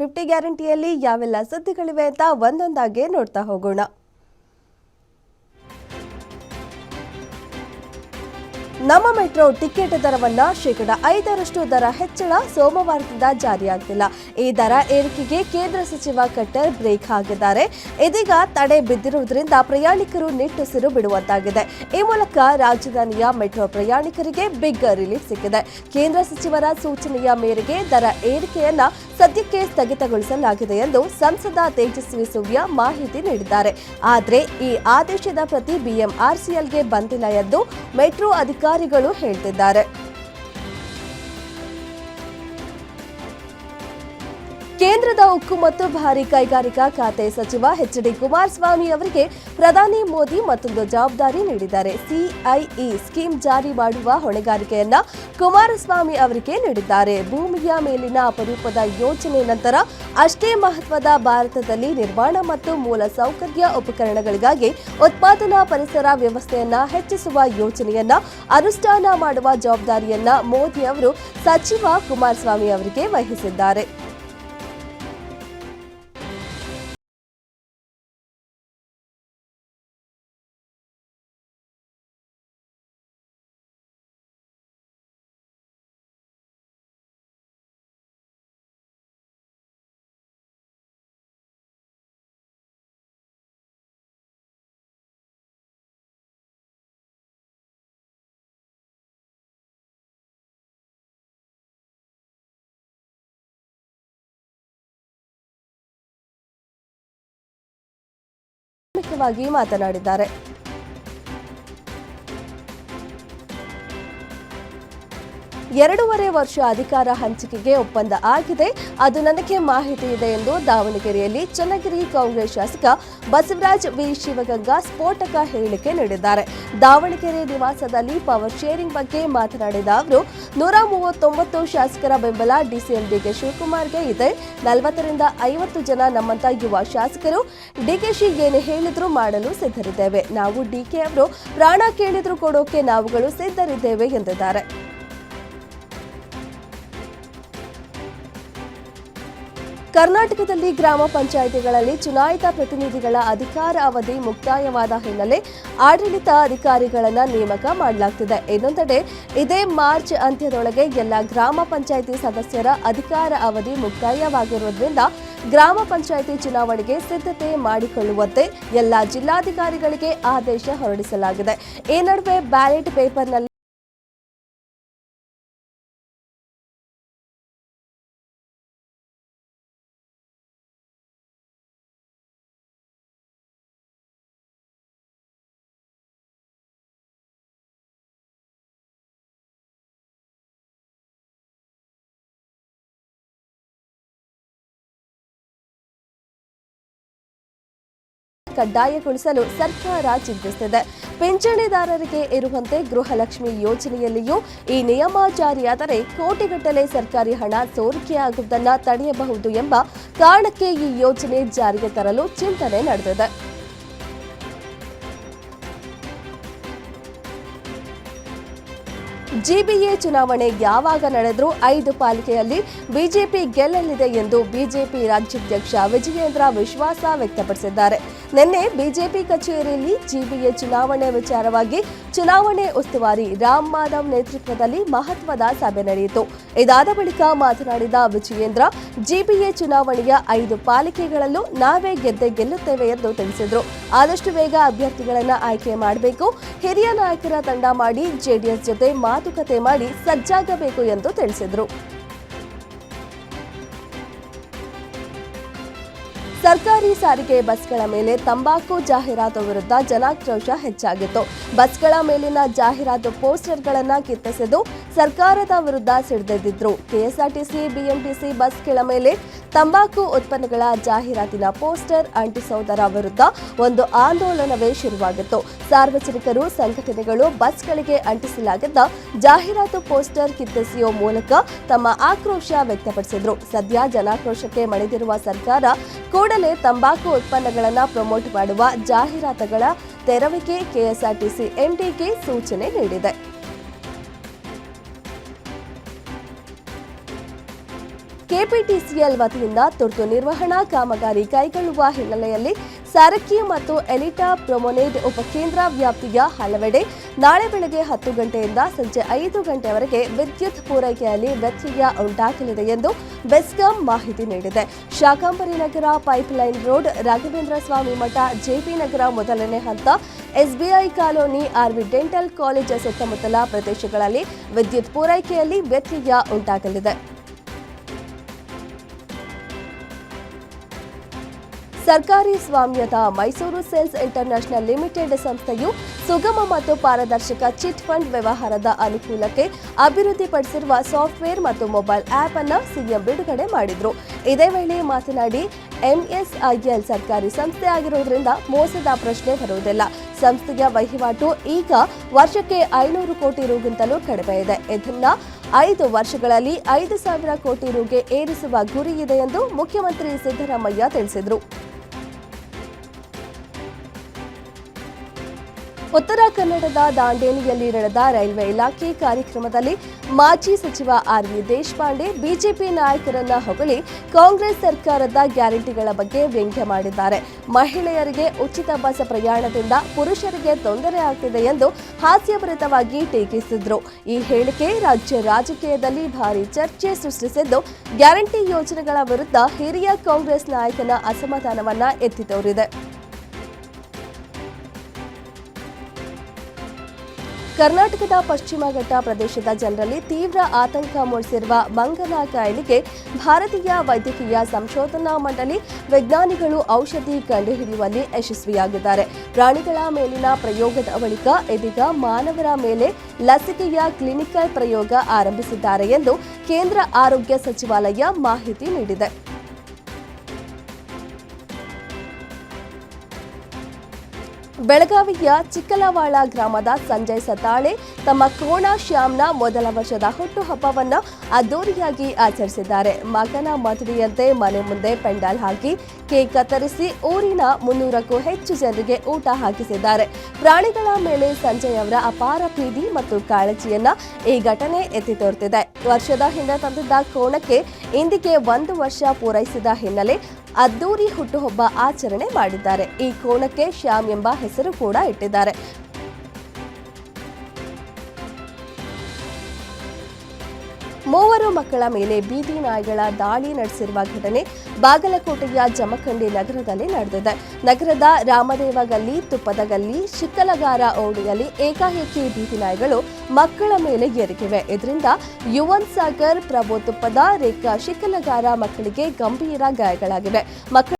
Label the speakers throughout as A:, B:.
A: Fifty ಗ್ಯಾರಂಟಿಯಲ್ಲಿ ಯಾವೆಲ್ಲ ಸುದ್ದಿಗಳಿವೆ ಅಂತ ಒಂದೊಂದಾಗಿ ನೋಡ್ತಾ ಹೋಗೋಣ. ನಮ್ಮ ಮೆಟ್ರೋ ಟಿಕೆಟ್ ದರವನ್ನ ಶೇಕಡ ಐದರಷ್ಟು ದರ ಹೆಚ್ಚಳ ಸೋಮವಾರದಿಂದ ಜಾರಿಯಾಗ್ತಿಲ್ಲ. ಈ ದರ ಏರಿಕೆಗೆ ಕೇಂದ್ರ ಸಚಿವ ಕಟ್ಟರ್ ಬ್ರೇಕ್ ಹಾಕಿದ್ದಾರೆ. ಇದೀಗ ತಡೆ ಬಿದ್ದಿರುವುದರಿಂದ ಪ್ರಯಾಣಿಕರು ನಿಟ್ಟುಸಿರು ಬಿಡುವಂತಾಗಿದೆ. ಈ ಮೂಲಕ ರಾಜಧಾನಿಯ ಮೆಟ್ರೋ ಪ್ರಯಾಣಿಕರಿಗೆ ಬಿಗ್ ರಿಲೀಫ್ ಸಿಕ್ಕಿದೆ. ಕೇಂದ್ರ ಸಚಿವರ ಸೂಚನೆಯ ಮೇರೆಗೆ ದರ ಏರಿಕೆಯನ್ನ ಸದ್ಯಕ್ಕೆ ಸ್ಥಗಿತಗೊಳಿಸಲಾಗಿದೆ ಎಂದು ಸಂಸದ ತೇಜಸ್ವಿ ಸೂರ್ಯ ಮಾಹಿತಿ ನೀಡಿದ್ದಾರೆ. ಆದರೆ ಈ ಆದೇಶದ ಪ್ರತಿ ಬಿಎಂಆರ್ಸಿಎಲ್ಗೆ ಬಂದಿಲ್ಲ ಎಂದು ಮೆಟ್ರೋ ಅಧಿಕಾರಿಗಳು ಹೇಳ್ತಿದ್ದಾರೆ. ಕೇಂದ್ರದ ಉಕ್ಕು ಮತ್ತು ಭಾರಿ ಕೈಗಾರಿಕಾ ಖಾತೆ ಸಚಿವ ಎಚ್ ಡಿ ಕುಮಾರಸ್ವಾಮಿ ಅವರಿಗೆ ಪ್ರಧಾನಿ ಮೋದಿ ಮತ್ತೊಂದು ಜವಾಬ್ದಾರಿ ನೀಡಿದ್ದಾರೆ. ಸಿಐಇ ಸ್ಕೀಮ್ ಜಾರಿ ಮಾಡುವ ಹೊಣೆಗಾರಿಕೆಯನ್ನ ಕುಮಾರಸ್ವಾಮಿ ಅವರಿಗೆ ನೀಡಿದ್ದಾರೆ. ಭೂಮಿಯ ಮೇಲಿನ ಅಪರೂಪದ ಯೋಜನೆ ನಂತರ ಅಷ್ಟೇ ಮಹತ್ವದ ಭಾರತದಲ್ಲಿ ನಿರ್ಮಾಣ ಮತ್ತು ಮೂಲ ಸೌಕರ್ಯ ಉಪಕರಣಗಳಿಗಾಗಿ ಉತ್ಪಾದನಾ ಪರಿಸರ ವ್ಯವಸ್ಥೆಯನ್ನ ಹೆಚ್ಚಿಸುವ ಯೋಜನೆಯನ್ನ ಅನುಷ್ಠಾನ ಮಾಡುವ ಜವಾಬ್ದಾರಿಯನ್ನ ಮೋದಿ ಅವರು ಸಚಿವ ಕುಮಾರಸ್ವಾಮಿ ಅವರಿಗೆ ವಹಿಸಿದ್ದಾರೆ. ಪ್ರಾಥಮಿಕವಾಗಿ ಮಾತನಾಡಿದ್ದಾರೆ. ಎರಡೂವರೆ ವರ್ಷ ಅಧಿಕಾರ ಹಂಚಿಕೆಗೆ ಒಪ್ಪಂದ ಆಗಿದೆ. ಅದು ನನಗೆ ಮಾಹಿತಿ ಇದೆ ಎಂದು ದಾವಣಗೆರೆಯಲ್ಲಿ ಚನ್ನಗಿರಿ ಕಾಂಗ್ರೆಸ್ ಶಾಸಕ ಬಸವರಾಜ್ ವಿ. ಶಿವಗಂಗಾ ಸ್ಫೋಟಕ ಹೇಳಿಕೆ ನೀಡಿದ್ದಾರೆ. ದಾವಣಗೆರೆ ನಿವಾಸದಲ್ಲಿ ಪವರ್ ಶೇರಿಂಗ್ ಬಗ್ಗೆ ಮಾತನಾಡಿದ ಅವರು, ನೂರ ಮೂವತ್ತೊಂಬತ್ತು ಶಾಸಕರ ಬೆಂಬಲ ಡಿಸಿಎಂ ಡಿಕೆ ಶಿವಕುಮಾರ್ಗೆ ಇದೆ. ನಲವತ್ತರಿಂದ ಐವತ್ತು ಜನ ನಮ್ಮಂತ ಯುವ ಶಾಸಕರು ಡಿಕೆಶಿ ಏನು ಹೇಳಿದ್ರು ಮಾಡಲು ಸಿದ್ಧರಿದ್ದೇವೆ. ನಾವು ಡಿಕೆ ಅವರು ಪ್ರಾಣ ಕೇಳಿದ್ರು ಕೊಡೋಕೆ ನಾವುಗಳು ಸಿದ್ಧರಿದ್ದೇವೆ ಎಂದಿದ್ದಾರೆ. ಕರ್ನಾಟಕದಲ್ಲಿ ಗ್ರಾಮ ಪಂಚಾಯಿತಿಗಳಲ್ಲಿ ಚುನಾಯಿತ ಪ್ರತಿನಿಧಿಗಳ ಅಧಿಕಾರ ಅವಧಿ ಮುಕ್ತಾಯವಾದ ಹಿನ್ನೆಲೆ ಆಡಳಿತ ಅಧಿಕಾರಿಗಳನ್ನು ನೇಮಕ ಮಾಡಲಾಗ್ತಿದೆ. ಇನ್ನೊಂದೆಡೆ ಇದೇ ಮಾರ್ಚ್ ಅಂತ್ಯದೊಳಗೆ ಎಲ್ಲ ಗ್ರಾಮ ಪಂಚಾಯಿತಿ ಸದಸ್ಯರ ಅಧಿಕಾರ ಅವಧಿ ಮುಕ್ತಾಯವಾಗಿರುವುದರಿಂದ ಗ್ರಾಮ ಪಂಚಾಯಿತಿ ಚುನಾವಣೆಗೆ ಸಿದ್ಧತೆ ಮಾಡಿಕೊಳ್ಳುವಂತೆ ಎಲ್ಲ ಜಿಲ್ಲಾಧಿಕಾರಿಗಳಿಗೆ ಆದೇಶ ಹೊರಡಿಸಲಾಗಿದೆ. ಈ ನಡುವೆ ಬ್ಯಾಲೆಟ್ ಪೇಪರ್ನಲ್ಲಿ ಕಡ್ಡಾಯಗೊಳಿಸಲು ಸರ್ಕಾರ ಚಿಂತಿಸುತ್ತಿದೆ. ಪಿಂಚಣಿದಾರರಿಗೆ ಇರುವಂತೆ ಗೃಹಲಕ್ಷ್ಮಿ ಯೋಜನೆಯಲ್ಲಿಯೂ ಈ ನಿಯಮ ಜಾರಿಯಾದರೆ ಕೋಟಿಗಟ್ಟಲೆ ಸರ್ಕಾರಿ ಹಣ ಸೋರಿಕೆಯಾಗುವುದನ್ನು ತಡೆಯಬಹುದು ಎಂಬ ಕಾರಣಕ್ಕೆ ಈ ಯೋಜನೆ ಜಾರಿಗೆ ತರಲು ಚಿಂತನೆ ನಡೆದಿದೆ. ಜಿಬಿಎ ಚುನಾವಣೆ ಯಾವಾಗ ನಡೆದರೂ ಐದು ಪಾಲಿಕೆಯಲ್ಲಿ ಬಿಜೆಪಿ ಗೆಲ್ಲಲಿದೆ ಎಂದು ಬಿಜೆಪಿ ರಾಜ್ಯಾಧ್ಯಕ್ಷ ವಿಜಯೇಂದ್ರ ವಿಶ್ವಾಸ ವ್ಯಕ್ತಪಡಿಸಿದ್ದಾರೆ. ನಿನ್ನೆ ಬಿಜೆಪಿ ಕಚೇರಿಯಲ್ಲಿ ಜಿಬಿಎ ಚುನಾವಣೆ ವಿಚಾರವಾಗಿ ಚುನಾವಣೆ ಉಸ್ತುವಾರಿ ರಾಮ್ ಮಾಧವ್ ನೇತೃತ್ವದಲ್ಲಿ ಮಹತ್ವದ ಸಭೆ ನಡೆಯಿತು. ಇದಾದ ಬಳಿಕ ಮಾತನಾಡಿದ ವಿಜಯೇಂದ್ರ, ಜಿಬಿಎ ಚುನಾವಣೆಯ ಐದು ಪಾಲಿಕೆಗಳಲ್ಲೂ ನಾವೇ ಗೆದ್ದೆ ಗೆಲ್ಲುತ್ತೇವೆ ಎಂದು ತಿಳಿಸಿದರು. ಆದಷ್ಟು ಬೇಗ ಅಭ್ಯರ್ಥಿಗಳನ್ನು ಆಯ್ಕೆ ಮಾಡಬೇಕು. ಹಿರಿಯ ನಾಯಕರ ತಂಡ ಮಾಡಿ ಜೆಡಿಎಸ್ ಜೊತೆ ಮಾತುಕತೆ ಮಾಡಿ ಸಜ್ಜಾಗಬೇಕು ಎಂದು ತಿಳಿಸಿದರು. ಸರ್ಕಾರಿ ಸಾರಿಗೆ ಬಸ್ಗಳ ಮೇಲೆ ತಂಬಾಕು ಜಾಹೀರಾತು ವಿರುದ್ಧ ಜನಾಕ್ರೋಶ ಹೆಚ್ಚಾಗಿತ್ತು. ಬಸ್ಗಳ ಮೇಲಿನ ಜಾಹೀರಾತು ಪೋಸ್ಟರ್ಗಳನ್ನು ಕಿತ್ತೆಸೆದು ಸರ್ಕಾರದ ವಿರುದ್ಧ ಸಿಡಿದೆದ್ದಿದ್ರು. ಕೆಎಸ್ಆರ್ಟಿಸಿ, ಬಿಎಂಟಿಸಿ ಬಸ್ಗಳ ಮೇಲೆ ತಂಬಾಕು ಉತ್ಪನ್ನಗಳ ಜಾಹೀರಾತಿನ ಪೋಸ್ಟರ್ ಅಂಟಿಸೋದರ ವಿರುದ್ಧ ಒಂದು ಆಂದೋಲನವೇ ಶುರುವಾಗಿತ್ತು. ಸಾರ್ವಜನಿಕರು ಸಂಘಟನೆಗಳು ಬಸ್ಗಳಿಗೆ ಅಂಟಿಸಲಾಗಿದ್ದ ಜಾಹೀರಾತು ಪೋಸ್ಟರ್ ಕಿತ್ತೆಸೆಯುವ ಮೂಲಕ ತಮ್ಮ ಆಕ್ರೋಶ ವ್ಯಕ್ತಪಡಿಸಿದ್ರು. ಸದ್ಯ ಜನಾಕ್ರೋಶಕ್ಕೆ ಮಣಿದಿರುವ ಸರ್ಕಾರ ಕೂಡಲೇ ತಂಬಾಕು ಉತ್ಪನ್ನಗಳನ್ನು ಪ್ರಮೋಟ್ ಮಾಡುವ ಜಾಹೀರಾತುಗಳ ತೆರವಿಗೆ ಕೆಎಸ್ಆರ್ಟಿಸಿ ಎಂಡಿಗೆ ಸೂಚನೆ ನೀಡಿದೆ. ಕೆಪಿಟಿಸಿಎಲ್ ವತಿಯಿಂದ ತುರ್ತು ನಿರ್ವಹಣಾ ಕಾಮಗಾರಿ ಕೈಗೊಳ್ಳುವ ಹಿನ್ನೆಲೆಯಲ್ಲಿ ಸಾರಕ್ಕಿ ಮತ್ತು ಎಲಿಟಾ ಪ್ರೊಮೊನೇಡ್ ಉಪಕೇಂದ್ರ ವ್ಯಾಪ್ತಿಯ ಹಲವೆಡೆ ನಾಳೆ ಬೆಳಗ್ಗೆ ಹತ್ತು ಗಂಟೆಯಿಂದ ಸಂಜೆ ಐದು ಗಂಟೆವರೆಗೆ ವಿದ್ಯುತ್ ಪೂರೈಕೆಯಲ್ಲಿ ವ್ಯತ್ಯಯ ಉಂಟಾಗಲಿದೆ ಎಂದು ಬೆಸ್ಕಾಂ ಮಾಹಿತಿ ನೀಡಿದೆ. Shakambari Nagar pipeline road Raghavendra Swamy Matha JP Nagar ಮೊದಲನೇ ಹಂತ, SBI colony RV dental college ಸುತ್ತಮುತ್ತಲ ಪ್ರದೇಶಗಳಲ್ಲಿ ವಿದ್ಯುತ್ ಪೂರೈಕೆಯಲ್ಲಿ ವ್ಯತ್ಯಯ ಉಂಟಾಗಲಿದೆ. ಸರ್ಕಾರಿ ಸ್ವಾಮ್ಯದ ಮೈಸೂರು ಸೇಲ್ಸ್ ಇಂಟರ್ನ್ಯಾಷನಲ್ ಲಿಮಿಟೆಡ್ ಸಂಸ್ಥೆಯು ಸುಗಮ ಮತ್ತು ಪಾರದರ್ಶಕ ಚಿಟ್ ಫಂಡ್ ವ್ಯವಹಾರದ ಅನುಕೂಲಕ್ಕೆ ಅಭಿವೃದ್ಧಿಪಡಿಸಿರುವ ಸಾಫ್ಟ್ವೇರ್ ಮತ್ತು ಮೊಬೈಲ್ ಆಪ್ ಅನ್ನು ಸಿಎಂ ಬಿಡುಗಡೆ ಮಾಡಿದ್ರು. ಇದೇ ವೇಳೆ ಮಾತನಾಡಿ ಎಂಎಸ್ಐಎಲ್ ಸರ್ಕಾರಿ ಸಂಸ್ಥೆ ಆಗಿರುವುದರಿಂದ ಮೋಸದ ಪ್ರಶ್ನೆ ಬರುವುದಿಲ್ಲ. ಸಂಸ್ಥೆಯ ವಹಿವಾಟು ಈಗ ವರ್ಷಕ್ಕೆ ಐನೂರು ಕೋಟಿ ರುಗಿಂತಲೂ ಕಡಿಮೆ ಇದೆ. ಇದನ್ನ ಐದು ವರ್ಷಗಳಲ್ಲಿ ಐದು ಸಾವಿರ ಕೋಟಿ ರುಗೆ ಏರಿಸುವ ಗುರಿ ಇದೆ ಎಂದು ಮುಖ್ಯಮಂತ್ರಿ ಸಿದ್ದರಾಮಯ್ಯ ತಿಳಿಸಿದರು. ಉತ್ತರ ಕನ್ನಡದ ದಾಂಡೇಲಿಯಲ್ಲಿ ನಡೆದ ರೈಲ್ವೆ ಇಲಾಖೆ ಕಾರ್ಯಕ್ರಮದಲ್ಲಿ ಮಾಜಿ ಸಚಿವ ಆರ್ ವಿ ದೇಶಪಾಂಡೆ, ಬಿಜೆಪಿ ನಾಯಕರನ್ನ ಹೊಗಳಿ ಕಾಂಗ್ರೆಸ್ ಸರ್ಕಾರದ ಗ್ಯಾರಂಟಿಗಳ ಬಗ್ಗೆ ವ್ಯಂಗ್ಯ ಮಾಡಿದ್ದಾರೆ. ಮಹಿಳೆಯರಿಗೆ ಉಚಿತ ಬಸ್ ಪ್ರಯಾಣದಿಂದ ಪುರುಷರಿಗೆ ತೊಂದರೆ ಆಗ್ತಿದೆ ಎಂದು ಹಾಸ್ಯಭರಿತವಾಗಿ ಟೀಕಿಸಿದ್ರು. ಈ ಹೇಳಿಕೆ ರಾಜ್ಯ ರಾಜಕೀಯದಲ್ಲಿ ಭಾರಿ ಚರ್ಚೆ ಸೃಷ್ಟಿಸಿದ್ದು, ಗ್ಯಾರಂಟಿ ಯೋಜನೆಗಳ ವಿರುದ್ಧ ಹಿರಿಯ ಕಾಂಗ್ರೆಸ್ ನಾಯಕನ ಅಸಮಾಧಾನವನ್ನ ಎತ್ತಿ ತೋರಿದೆ. ಕರ್ನಾಟಕದ ಪಶ್ಚಿಮ ಘಟ್ಟ ಪ್ರದೇಶದ ಜನರಲ್ಲಿ ತೀವ್ರ ಆತಂಕ ಮೂಡಿಸಿರುವ ಮಂಗನ ಕಾಯಿಲೆಗೆ ಭಾರತೀಯ ವೈದ್ಯಕೀಯ ಸಂಶೋಧನಾ ಮಂಡಳಿ ವಿಜ್ಞಾನಿಗಳು ಔಷಧಿ ಕಂಡುಹಿಡಿಯುವಲ್ಲಿ ಯಶಸ್ವಿಯಾಗಿದ್ದಾರೆ. ಪ್ರಾಣಿಗಳ ಮೇಲಿನ ಪ್ರಯೋಗದ ಬಳಿಕ ಇದೀಗ ಮಾನವರ ಮೇಲೆ ಲಸಿಕೆಯ ಕ್ಲಿನಿಕಲ್ ಪ್ರಯೋಗ ಆರಂಭಿಸಿದ್ದಾರೆ ಎಂದು ಕೇಂದ್ರ ಆರೋಗ್ಯ ಸಚಿವಾಲಯ ಮಾಹಿತಿ ನೀಡಿದೆ. ಬೆಳಗಾವಿಯ ಚಿಕ್ಕಲವಾಳ ಗ್ರಾಮದ ಸಂಜಯ್ ಸತಾಳೆ ತಮ್ಮ ಕೋಣ ಶ್ಯಾಮ್ನ ಮೊದಲ ವರ್ಷದ ಹುಟ್ಟುಹಬ್ಬವನ್ನ ಅದ್ದೂರಿಯಾಗಿ ಆಚರಿಸಿದ್ದಾರೆ. ಮಗನ ಮದುವೆಯಂತೆ ಮನೆ ಮುಂದೆ ಪೆಂಡಾಲ್ ಹಾಕಿ ಕೇಕ್ ಕತ್ತರಿಸಿ ಊರಿನ ಮುನ್ನೂರಕ್ಕೂ ಹೆಚ್ಚು ಜನರಿಗೆ ಊಟ ಹಾಕಿಸಿದ್ದಾರೆ. ಪ್ರಾಣಿಗಳ ಮೇಲೆ ಸಂಜಯ್ ಅವರ ಅಪಾರ ಪ್ರೀತಿ ಮತ್ತು ಕಾಳಜಿಯನ್ನ ಈ ಘಟನೆ ಎತ್ತಿ ತೋರ್ತಿದೆ. ವರ್ಷದ ಹಿಂದೆ ತಂದಿದ್ದ ಕೋಣಕ್ಕೆ ಇಂದಿಗೆ ಒಂದು ವರ್ಷ ಪೂರೈಸಿದ ಹಿನ್ನೆಲೆ ಅದ್ದೂರಿ ಹುಟ್ಟುಹಬ್ಬ ಆಚರಣೆ ಮಾಡಿದ್ದಾರೆ. ಈ ಕೋಣಕ್ಕೆ ಶ್ಯಾಮ್ ಎಂಬ ಹೆಸರು ಕೂಡ ಇಟ್ಟಿದ್ದಾರೆ. ಮೂವರು ಮಕ್ಕಳ ಮೇಲೆ ಬೀದಿ ನಾಯಿಗಳ ದಾಳಿ ನಡೆಸಿರುವ ಘಟನೆ ಬಾಗಲಕೋಟೆಯ ಜಮಖಂಡಿ ನಗರದಲ್ಲಿ ನಡೆದಿದೆ. ನಗರದ ರಾಮದೇವ ಗಲ್ಲಿ ತುಪ್ಪದ ಗಲ್ಲಿ ಶಿಕ್ಕಲಗಾರ ಓಡಿಯಲ್ಲಿ ಏಕಾಏಕಿ ಬೀದಿ ನಾಯಿಗಳು ಮಕ್ಕಳ ಮೇಲೆ ಎರಗಿವೆ ಇದರಿಂದ ಯುವನ್ ಸಾಗರ್, ಪ್ರಭು ತುಪ್ಪದ, ರೇಖಾ ಶಿಕ್ಕಲಗಾರ ಮಕ್ಕಳಿಗೆ ಗಂಭೀರ ಗಾಯಗಳಾಗಿವೆ. ಮಕ್ಕಳ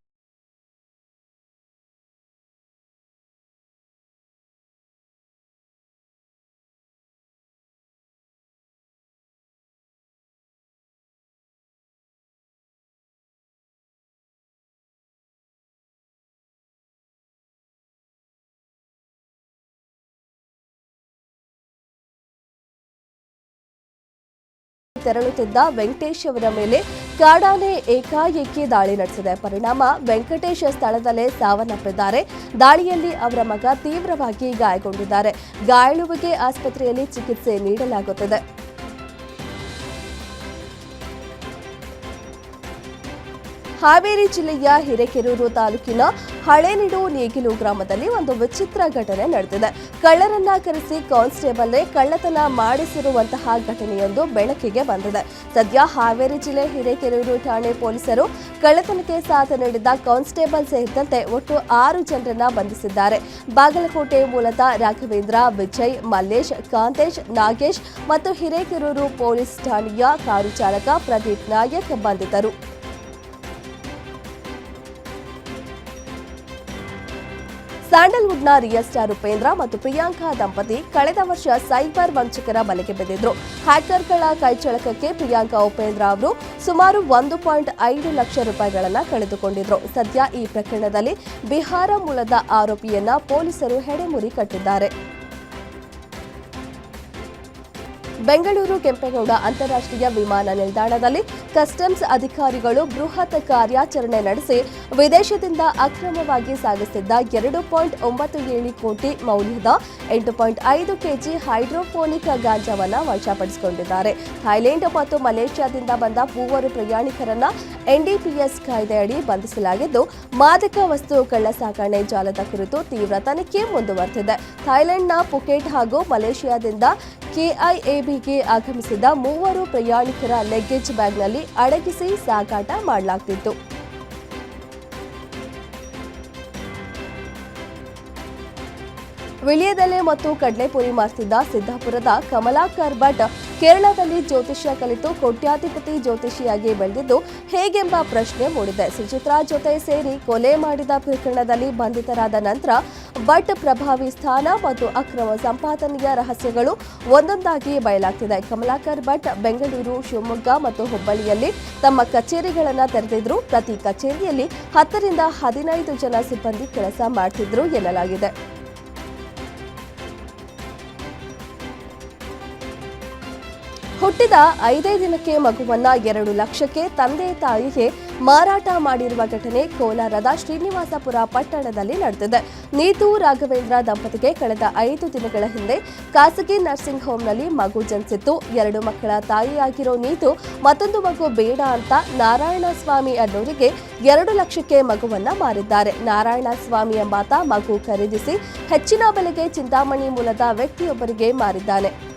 A: ತೆರಳುತ್ತಿದ್ದ ವೆಂಕಟೇಶ್ ಅವರ ಮೇಲೆ ಕಾಡಾನೆ ಏಕಾಏಕಿ ದಾಳಿ ನಡೆಸಿದೆ. ಪರಿಣಾಮ ವೆಂಕಟೇಶ್ ಸ್ಥಳದಲ್ಲೇ ಸಾವನ್ನಪ್ಪಿದ್ದಾರೆ. ದಾಳಿಯಲ್ಲಿ ಅವರ ಮಗ ತೀವ್ರವಾಗಿ ಗಾಯಗೊಂಡಿದ್ದಾರೆ. ಗಾಯಾಳುವಿಗೆ ಆಸ್ಪತ್ರೆಯಲ್ಲಿ ಚಿಕಿತ್ಸೆ ನೀಡಲಾಗುತ್ತಿದೆ. ಹಾವೇರಿ ಜಿಲ್ಲೆಯ ಹಿರೇಕೆರೂರು ತಾಲೂಕಿನ ಹಳೇನಿಡು ನೇಗಿಲು ಗ್ರಾಮದಲ್ಲಿ ಒಂದು ವಿಚಿತ್ರ ಘಟನೆ ನಡೆದಿದೆ. ಕಳ್ಳರನ್ನ ಕರೆಸಿ ಕಾನ್ಸ್ಟೇಬಲ್ ಕಳ್ಳತನ ಮಾಡಿಸಿರುವಂತಹ ಘಟನೆಯೊಂದು ಬೆಳಕಿಗೆ ಬಂದಿದೆ. ಸದ್ಯ ಹಾವೇರಿ ಜಿಲ್ಲೆ ಹಿರೇಕೆರೂರು ಠಾಣೆ ಪೊಲೀಸರು ಕಳ್ಳತನಕ್ಕೆ ಸಾಥ್ ನೀಡಿದ್ದ ಕಾನ್ಸ್ಟೇಬಲ್ ಸೇರಿದಂತೆ ಒಟ್ಟು ಆರು ಜನರನ್ನ ಬಂಧಿಸಿದ್ದಾರೆ. ಬಾಗಲಕೋಟೆ ಮೂಲದ ರಾಘವೇಂದ್ರ, ವಿಜಯ್, ಮಲ್ಲೇಶ್, ಕಾಂತೇಶ್, ನಾಗೇಶ್ ಮತ್ತು ಹಿರೇಕೆರೂರು ಪೊಲೀಸ್ ಠಾಣೆಯ ಕಾರು ಚಾಲಕ ಪ್ರದೀಪ್ ನಾಯಕ್ ಬಂಧಿತರು. ಸ್ಯಾಂಡಲ್ವುಡ್ನ ರಿಯಲ್ ಸ್ಟಾರ್ ಉಪೇಂದ್ರ ಮತ್ತು ಪ್ರಿಯಾಂಕಾ ದಂಪತಿ ಕಳೆದ ವರ್ಷ ಸೈಬರ್ ವಂಚಕರ ಬಲೆಗೆ ಬಿದ್ದಿದ್ರು. ಹ್ಯಾಕರ್ಗಳ ಕೈಚಳಕಕ್ಕೆ ಪ್ರಿಯಾಂಕಾ ಉಪೇಂದ್ರ ಅವರು ಸುಮಾರು ಒಂದು ಪಾಯಿಂಟ್ ಐದು ಲಕ್ಷ ರೂಪಾಯಿಗಳನ್ನು ಕಳೆದುಕೊಂಡಿದ್ರು. ಸದ್ಯ ಈ ಪ್ರಕರಣದಲ್ಲಿ ಬಿಹಾರ ಮೂಲದ ಆರೋಪಿಯನ್ನ ಪೊಲೀಸರು ಹೆಡೆಮುರಿ ಕಟ್ಟಿದ್ದಾರೆ. ಬೆಂಗಳೂರು ಕೆಂಪೇಗೌಡ ಅಂತಾರಾಷ್ಟ್ರೀಯ ವಿಮಾನ ನಿಲ್ದಾಣದಲ್ಲಿ ಕಸ್ಟಮ್ಸ್ ಅಧಿಕಾರಿಗಳು ಬೃಹತ್ ಕಾರ್ಯಾಚರಣೆ ನಡೆಸಿ ವಿದೇಶದಿಂದ ಅಕ್ರಮವಾಗಿ ಸಾಗಿಸಿದ್ದ ಎರಡು ಪಾಯಿಂಟ್ ಒಂಬತ್ತು ಏಳು ಕೋಟಿ ಮೌಲ್ಯದ ಎಂಟು ಪಾಯಿಂಟ್ ಐದು ಕೆಜಿ ಹೈಡ್ರೋಫೋನಿಕ್ ಗಾಂಜಾವನ್ನ ವಶಪಡಿಸಿಕೊಂಡಿದ್ದಾರೆ. ಥೈಲ್ಯಾಂಡ್ ಮತ್ತು ಮಲೇಷ್ಯಾದಿಂದ ಬಂದ ಮೂವರು ಪ್ರಯಾಣಿಕರನ್ನ ಎನ್ಡಿಪಿಎಸ್ ಕಾಯ್ದೆಯಡಿ ಬಂಧಿಸಲಾಗಿದ್ದು, ಮಾದಕ ವಸ್ತು ಕಳ್ಳಸಾಗಣೆ ಜಾಲದ ಕುರಿತು ತೀವ್ರ ತನಿಖೆ ಮುಂದುವರೆದಿದೆ. ಥೈಲ್ಯಾಂಡ್ನ ಪುಕೆಟ್ ಹಾಗೂ ಮಲೇಷ್ಯಾದಿಂದ ಕೆಐಎಬಿಗೆ ಆಗಮಿಸಿದ ಮೂವರು ಪ್ರಯಾಣಿಕರ ಲಗೇಜ್ ಬ್ಯಾಗ್ನಲ್ಲಿ ಅಡಗಿಸಿ ಸಾಗಾಟ ಮಾಡಲಾಗ್ತಿತ್ತು. ವಿಳಿಯದೆಲೆ ಮತ್ತು ಕಡಲೆಪುರಿ ಮಾರ್ತಿದ್ದ ಸಿದ್ದಾಪುರದ ಕಮಲಾಕರ್ ಭಟ್ ಕೇರಳದಲ್ಲಿ ಜ್ಯೋತಿಷ್ಯ ಕಲಿತು ಕೋಟ್ಯಾಧಿಪತಿ ಜ್ಯೋತಿಷಿಯಾಗಿ ಬೆಳೆದಿದ್ದು ಹೇಗೆಂಬ ಪ್ರಶ್ನೆ ಮೂಡಿದೆ. ಸುಚಿತ್ರಾ ಜೊತೆ ಸೇರಿ ಕೊಲೆ ಮಾಡಿದ ಪ್ರಕರಣದಲ್ಲಿ ಬಂಧಿತರಾದ ನಂತರ ಭಟ್ ಪ್ರಭಾವಿ ಸ್ಥಾನ ಮತ್ತು ಅಕ್ರಮ ಸಂಪಾದನೆಯ ರಹಸ್ಯಗಳು ಒಂದೊಂದಾಗಿ ಬಯಲಾಗ್ತಿದೆ. ಕಮಲಾಕರ್ ಭಟ್ ಬೆಂಗಳೂರು, ಶಿವಮೊಗ್ಗ ಮತ್ತು ಹುಬ್ಬಳ್ಳಿಯಲ್ಲಿ ತಮ್ಮ ಕಚೇರಿಗಳನ್ನು ತೆರೆದಿದ್ರು. ಪ್ರತಿ ಕಚೇರಿಯಲ್ಲಿ ಹತ್ತರಿಂದ ಹದಿನೈದು ಜನ ಸಿಬ್ಬಂದಿ ಕೆಲಸ ಮಾಡ್ತಿದ್ರು ಎನ್ನಲಾಗಿದೆ. ಹುಟ್ಟಿದ ಐದೇ ದಿನಕ್ಕೆ ಮಗುವನ್ನ ಎರಡು ಲಕ್ಷಕ್ಕೆ ತಂದೆ ತಾಯಿಗೆ ಮಾರಾಟ ಮಾಡಿರುವ ಘಟನೆ ಕೋಲಾರದ ಶ್ರೀನಿವಾಸಪುರ ಪಟ್ಟಣದಲ್ಲಿ ನಡೆದಿದೆ. ನೀತು ರಾಘವೇಂದ್ರ ದಂಪತಿಗೆ ಕಳೆದ ಐದು ದಿನಗಳ ಹಿಂದೆ ಖಾಸಗಿ ನರ್ಸಿಂಗ್ ಹೋಂನಲ್ಲಿ ಮಗು ಜನಿಸಿತ್ತು. ಎರಡು ಮಕ್ಕಳ ತಾಯಿಯಾಗಿರೋ ನೀತು ಮತ್ತೊಂದು ಮಗು ಬೇಡ ಅಂತ ನಾರಾಯಣಸ್ವಾಮಿ ಅನ್ನೋರಿಗೆ ಎರಡು ಲಕ್ಷಕ್ಕೆ ಮಗುವನ್ನ ಮಾರಿದ್ದಾರೆ. ನಾರಾಯಣ ಸ್ವಾಮಿ ಎಂಬಾತ ಮಗು ಖರೀದಿಸಿ ಹೆಚ್ಚಿನ ಬೆಲೆಗೆ ಚಿಂತಾಮಣಿ ಮೂಲದ ವ್ಯಕ್ತಿಯೊಬ್ಬರಿಗೆ ಮಾರಿದ್ದಾನೆ.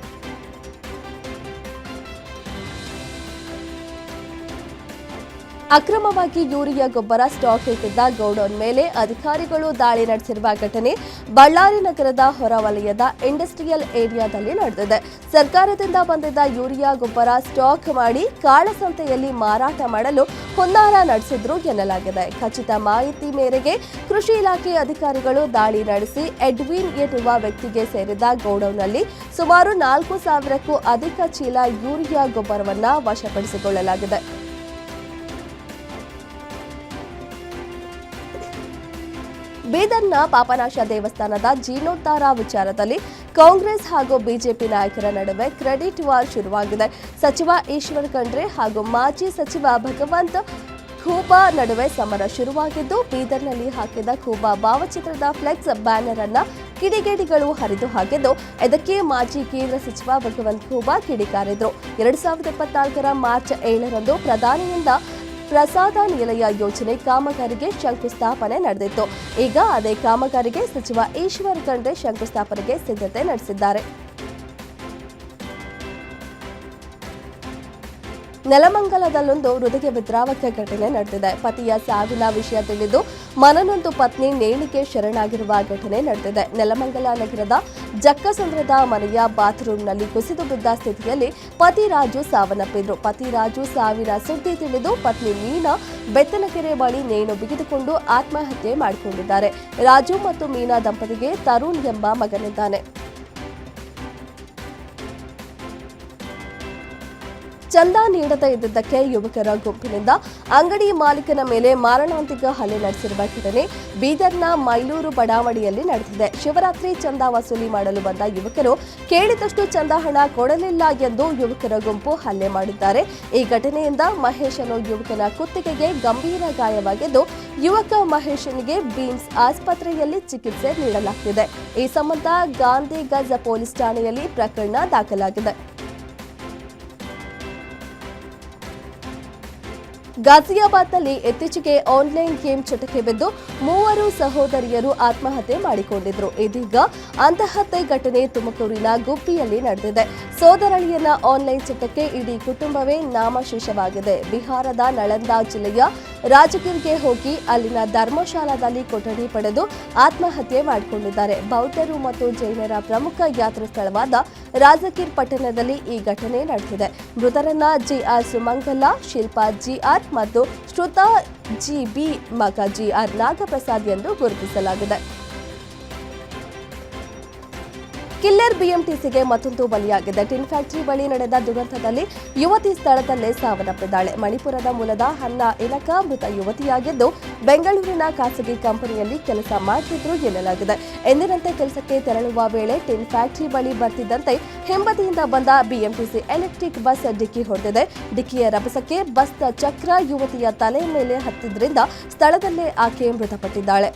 A: ಅಕ್ರಮವಾಗಿ ಯೂರಿಯಾ ಗೊಬ್ಬರ ಸ್ಟಾಕ್ ಇಟ್ಟಿದ್ದ ಗೌಡೌನ್ ಮೇಲೆ ಅಧಿಕಾರಿಗಳು ದಾಳಿ ನಡೆಸಿರುವ ಘಟನೆ ಬಳ್ಳಾರಿ ನಗರದ ಹೊರವಲಯದ ಇಂಡಸ್ಟ್ರಿಯಲ್ ಏರಿಯಾದಲ್ಲಿ ನಡೆದಿದೆ. ಸರ್ಕಾರದಿಂದ ಬಂದಿದ್ದ ಯೂರಿಯಾ ಗೊಬ್ಬರ ಸ್ಟಾಕ್ ಮಾಡಿ ಕಾಳಸಂತೆಯಲ್ಲಿ ಮಾರಾಟ ಮಾಡಲು ಹುನ್ನಾರ ನಡೆಸಿದ್ರು ಎನ್ನಲಾಗಿದೆ. ಖಚಿತ ಮಾಹಿತಿ ಮೇರೆಗೆ ಕೃಷಿ ಇಲಾಖೆ ಅಧಿಕಾರಿಗಳು ದಾಳಿ ನಡೆಸಿ ಎಡ್ವಿನ್ ಎನ್ನುವ ವ್ಯಕ್ತಿಗೆ ಸೇರಿದ ಗೌಡೌನ್ನಲ್ಲಿ ಸುಮಾರು ನಾಲ್ಕು ಸಾವಿರಕ್ಕೂ ಅಧಿಕ ಚೀಲ ಯೂರಿಯಾ ಗೊಬ್ಬರವನ್ನು ವಶಪಡಿಸಿಕೊಳ್ಳಲಾಗಿದೆ. ಬೀದರ್ನ ಪಾಪನಾಶ ದೇವಸ್ಥಾನದ ಜೀರ್ಣೋದ್ಧಾರ ವಿಚಾರದಲ್ಲಿ ಕಾಂಗ್ರೆಸ್ ಹಾಗೂ ಬಿಜೆಪಿ ನಾಯಕರ ನಡುವೆ ಕ್ರೆಡಿಟ್ ವಾರ್ ಶುರುವಾಗಿದೆ. ಸಚಿವ ಈಶ್ವರ್ ಖಂಡ್ರೆ ಹಾಗೂ ಮಾಜಿ ಸಚಿವ ಭಗವಂತ ಖೂಬಾ ನಡುವೆ ಸಮರ ಶುರುವಾಗಿದ್ದು, ಬೀದರ್ನಲ್ಲಿ ಹಾಕಿದ ಖೂಬಾ ಭಾವಚಿತ್ರದ ಫ್ಲೆಕ್ಸ್ ಬ್ಯಾನರ್ ಅನ್ನ ಕಿಡಿಗೇಡಿಗಳು ಹರಿದು ಹಾಕಿದ್ದು, ಇದಕ್ಕೆ ಮಾಜಿ ಕೇಂದ್ರ ಸಚಿವ ಭಗವಂತ್ ಖೂಬಾ ಕಿಡಿಕಾರಿದ್ರು. ಎರಡ್ ಸಾವಿರದ ಇಪ್ಪತ್ನಾಲ್ಕರ ಮಾರ್ಚ್ ಏಳರಂದು ಪ್ರಧಾನಿಯಿಂದ ಪ್ರಸಾದ ನಿಲಯ ಯೋಜನೆ ಕಾಮಗಾರಿಗೆ ಶಂಕುಸ್ಥಾಪನೆ ನಡೆದಿತ್ತು. ಈಗ ಅದೇ ಕಾಮಗಾರಿಗೆ ಸಚಿವ ಈಶ್ವರ ಖಂಡ್ರೆ ಶಂಕುಸ್ಥಾಪನೆಗೆ ಸಿದ್ಧತೆ ನಡೆಸಿದ್ದಾರೆ. ನೆಲಮಂಗಲದಲ್ಲೊಂದು ಹೃದಯ ವಿದ್ರಾವಕ ಘಟನೆ ನಡೆದಿದೆ. ಪತಿಯ ಸಾವಿನ ವಿಷಯ ತಿಳಿದು ಮನನೊಂದು ಪತ್ನಿ ನೇಣಿಗೆ ಶರಣಾಗಿರುವ ಘಟನೆ ನಡೆದಿದೆ. ನೆಲಮಂಗಲ ನಗರದ ಜಕ್ಕಸಂದ್ರದ ಮನೆಯ ಬಾತ್ರೂಮ್ನಲ್ಲಿ ಕುಸಿದು ಬಿದ್ದ ಸ್ಥಿತಿಯಲ್ಲಿ ಪತಿ ರಾಜು ಸಾವನ್ನಪ್ಪಿದ್ರು. ಪತಿ ರಾಜು ಸಾವಿನ ಸುದ್ದಿ ತಿಳಿದು ಪತ್ನಿ ಮೀನಾ ಬೆತ್ತನಕೆರೆ ಬಳಿ ನೇಣು ಬಿಗಿದುಕೊಂಡು ಆತ್ಮಹತ್ಯೆ ಮಾಡಿಕೊಂಡಿದ್ದಾರೆ. ರಾಜು ಮತ್ತು ಮೀನಾ ದಂಪತಿಗೆ ತರುಣ್ ಎಂಬ ಮಗನಿದ್ದಾನೆ. ಚಂದ ನೀಡದೇ ಇದ್ದದ್ದಕ್ಕೆ ಯುವಕರ ಗುಂಪಿನಿಂದ ಅಂಗಡಿ ಮಾಲೀಕನ ಮೇಲೆ ಮಾರಣಾಂತಿಕ ಹಲ್ಲೆ ನಡೆಸಿರುವ ಘಟನೆ ಬೀದರ್ನ ಮೈಲೂರು ಬಡಾವಣೆಯಲ್ಲಿ ನಡೆದಿದೆ. ಶಿವರಾತ್ರಿ ಚಂದ ವಸೂಲಿ ಮಾಡಲು ಬಂದ ಯುವಕರು ಕೇಳಿದಷ್ಟು ಚಂದ ಹಣ ಕೊಡಲಿಲ್ಲ ಎಂದು ಯುವಕರ ಗುಂಪು ಹಲ್ಲೆ ಮಾಡಿದ್ದಾರೆ. ಈ ಘಟನೆಯಿಂದ ಮಹೇಶನು ಯುವಕನ ಕುತ್ತಿಗೆಗೆ ಗಂಭೀರ ಗಾಯವಾಗಿದ್ದು, ಯುವಕ ಮಹೇಶನಿಗೆ ಬೀಮ್ಸ್ ಆಸ್ಪತ್ರೆಯಲ್ಲಿ ಚಿಕಿತ್ಸೆ ನೀಡಲಾಗುತ್ತಿದೆ ಈ ಸಂಬಂಧ ಗಾಂಧಿ ಗಜ್ ಪೊಲೀಸ್ ಠಾಣೆಯಲ್ಲಿ ಪ್ರಕರಣ ದಾಖಲಾಗಿದೆ. ಗಾಜಿಯಾಬಾದ್ನಲ್ಲಿ ಇತ್ತೀಚೆಗೆ ಆನ್ಲೈನ್ ಗೇಮ್ ಚಟಕ್ಕೆ ಬಿದ್ದು ಮೂವರು ಸಹೋದರಿಯರು ಆತ್ಮಹತ್ಯೆ ಮಾಡಿಕೊಂಡಿದ್ರು ಇದೀಗ ಅಂತಹತ್ಯೆ ಘಟನೆ ತುಮಕೂರಿನ ಗುಬ್ಬಿಯಲ್ಲಿ ನಡೆದಿದೆ. ಸೋದರಳಿಯನ್ನ ಆನ್ಲೈನ್ ಚಟಕ್ಕೆ ಇಡೀ ಕುಟುಂಬವೇ ನಾಮಶೇಷವಾಗಿದೆ. ಬಿಹಾರದ ನಳಂದಾ ಜಿಲ್ಲೆಯ ರಾಜಗಿರ್ಗೆ ಹೋಗಿ ಅಲ್ಲಿನ ಧರ್ಮಶಾಲಾದಲ್ಲಿ ಕೊಠಡಿ ಪಡೆದು ಆತ್ಮಹತ್ಯೆ ಮಾಡಿಕೊಂಡಿದ್ದಾರೆ. ಬೌದ್ಧರು ಮತ್ತು ಜೈನರ ಪ್ರಮುಖ ಯಾತ್ರಾ ಸ್ಥಳವಾದ ರಾಜಗಿರ್ ಪಟ್ಟಣದಲ್ಲಿ ಈ ಘಟನೆ ನಡೆದಿದೆ. ಮೃತರನ್ನ ಜಿಆರ್ ಸುಮಂಗಲ, ಶಿಲ್ಪಾ ಜಿಆರ್ ಮತ್ತು ಶ್ರುತಾ ಜಿಬಿ ಮಗ ಜಿಆರ್ ನಾಗಪ್ರಸಾದ್ ಎಂದು ಗುರುತಿಸಲಾಗಿದೆ. ಕಿಲ್ಲರ್ ಬಿಎಂಟಿಸಿಗೆ ಮತ್ತೊಂದು ಬಲಿಯಾಗಿದೆ. ಟಿನ್ ಫ್ಯಾಕ್ಟರಿ ಬಳಿ ನಡೆದ ದುರಂತದಲ್ಲಿ ಯುವತಿ ಸ್ಥಳದಲ್ಲೇ ಸಾವನ್ನಪ್ಪಿದ್ದಾಳೆ. ಮಣಿಪುರದ ಮೂಲದ ಹನ್ನ ಇಲಕ ಮೃತ ಯುವತಿಯಾಗಿದ್ದು, ಬೆಂಗಳೂರಿನ ಖಾಸಗಿ ಕಂಪನಿಯಲ್ಲಿ ಕೆಲಸ ಮಾಡುತ್ತಿದ್ದರು ಎನ್ನಲಾಗಿದೆ. ಎಂದಿನಂತೆ ಕೆಲಸಕ್ಕೆ ತೆರಳುವ ವೇಳೆ ಟಿನ್ ಫ್ಯಾಕ್ಟರಿ ಬಳಿ ಬರ್ತಿದ್ದಂತೆ ಹಿಂಬದಿಯಿಂದ ಬಂದ ಬಿಎಂಟಿಸಿ ಎಲೆಕ್ಟ್ರಿಕ್ ಬಸ್ ಡಿಕ್ಕಿ ಹೊಡೆದಿದೆ. ಡಿಕ್ಕಿಯ ರಭಸಕ್ಕೆ ಬಸ್ನ ಚಕ್ರ ಯುವತಿಯ ತಲೆ ಮೇಲೆ ಹತ್ತಿದ್ರಿಂದ ಸ್ಥಳದಲ್ಲೇ ಆಕೆ ಮೃತಪಟ್ಟಿದ್ದಾಳೆ.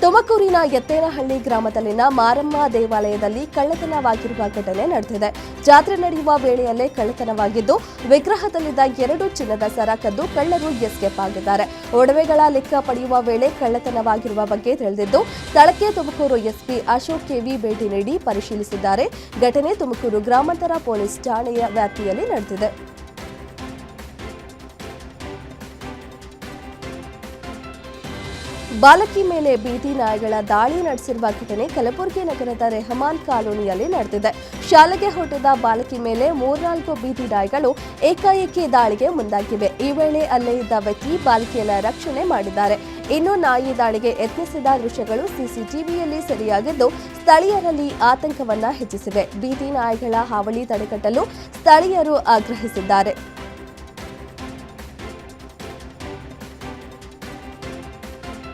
A: ತುಮಕೂರಿನ ಎತ್ತೇನಹಳ್ಳಿ ಗ್ರಾಮದಲ್ಲಿನ ಮಾರಮ್ಮ ದೇವಾಲಯದಲ್ಲಿ ಕಳ್ಳತನವಾಗಿರುವ ಘಟನೆ ನಡೆದಿದೆ. ಜಾತ್ರೆ ನಡೆಯುವ ವೇಳೆಯಲ್ಲೇ ಕಳ್ಳತನವಾಗಿದ್ದು, ವಿಗ್ರಹದಲ್ಲಿದ್ದ ಎರಡು ಚಿನ್ನದ ಸರ ಕದ್ದು ಕಳ್ಳರು ಎಸ್ಕೇಪ್ ಆಗಿದ್ದಾರೆ. ಒಡವೆಗಳ ಲೆಕ್ಕ ಪಡೆಯುವ ವೇಳೆ ಕಳ್ಳತನವಾಗಿರುವ ಬಗ್ಗೆ ತಿಳಿದಿದ್ದು, ಸ್ಥಳಕ್ಕೆ ತುಮಕೂರು ಎಸ್ಪಿ ಅಶೋಕ್ ಕೆವಿ ಭೇಟಿ ನೀಡಿ ಪರಿಶೀಲಿಸಿದ್ದಾರೆ. ಘಟನೆ ತುಮಕೂರು ಗ್ರಾಮಾಂತರ ಪೊಲೀಸ್ ಠಾಣೆಯ ವ್ಯಾಪ್ತಿಯಲ್ಲಿ ನಡೆದಿದೆ. ಬಾಲಕಿ ಮೇಲೆ ಬೀದಿ ನಾಯಿಗಳ ದಾಳಿ ನಡೆಸಿರುವ ಘಟನೆ ಕಲಬುರಗಿ ನಗರದ ರೆಹಮಾನ್ ಕಾಲೋನಿಯಲ್ಲಿ ನಡೆದಿದೆ. ಶಾಲೆಗೆ ಹೊರಟಿದ್ದ ಬಾಲಕಿ ಮೇಲೆ ಮೂರ್ನಾಲ್ಕು ಬೀದಿ ನಾಯಿಗಳು ಏಕಾಏಕಿ ದಾಳಿಗೆ ಮುಂದಾಗಿವೆ. ಈ ವೇಳೆ ಅಲ್ಲೇ ಇದ್ದ ವ್ಯಕ್ತಿ ಬಾಲಕಿಯನ್ನ ರಕ್ಷಣೆ ಮಾಡಿದ್ದಾರೆ. ಇನ್ನು ನಾಯಿ ದಾಳಿಗೆ ಯತ್ನಿಸಿದ ದೃಶ್ಯಗಳು ಸಿಸಿಟಿವಿಯಲ್ಲಿ ಸೆರೆಯಾಗಿದ್ದು, ಸ್ಥಳೀಯರಲ್ಲಿ ಆತಂಕವನ್ನ ಹೆಚ್ಚಿಸಿವೆ. ಬೀದಿ ನಾಯಿಗಳ ಹಾವಳಿ ತಡೆಗಟ್ಟಲು ಸ್ಥಳೀಯರು ಆಗ್ರಹಿಸಿದ್ದಾರೆ.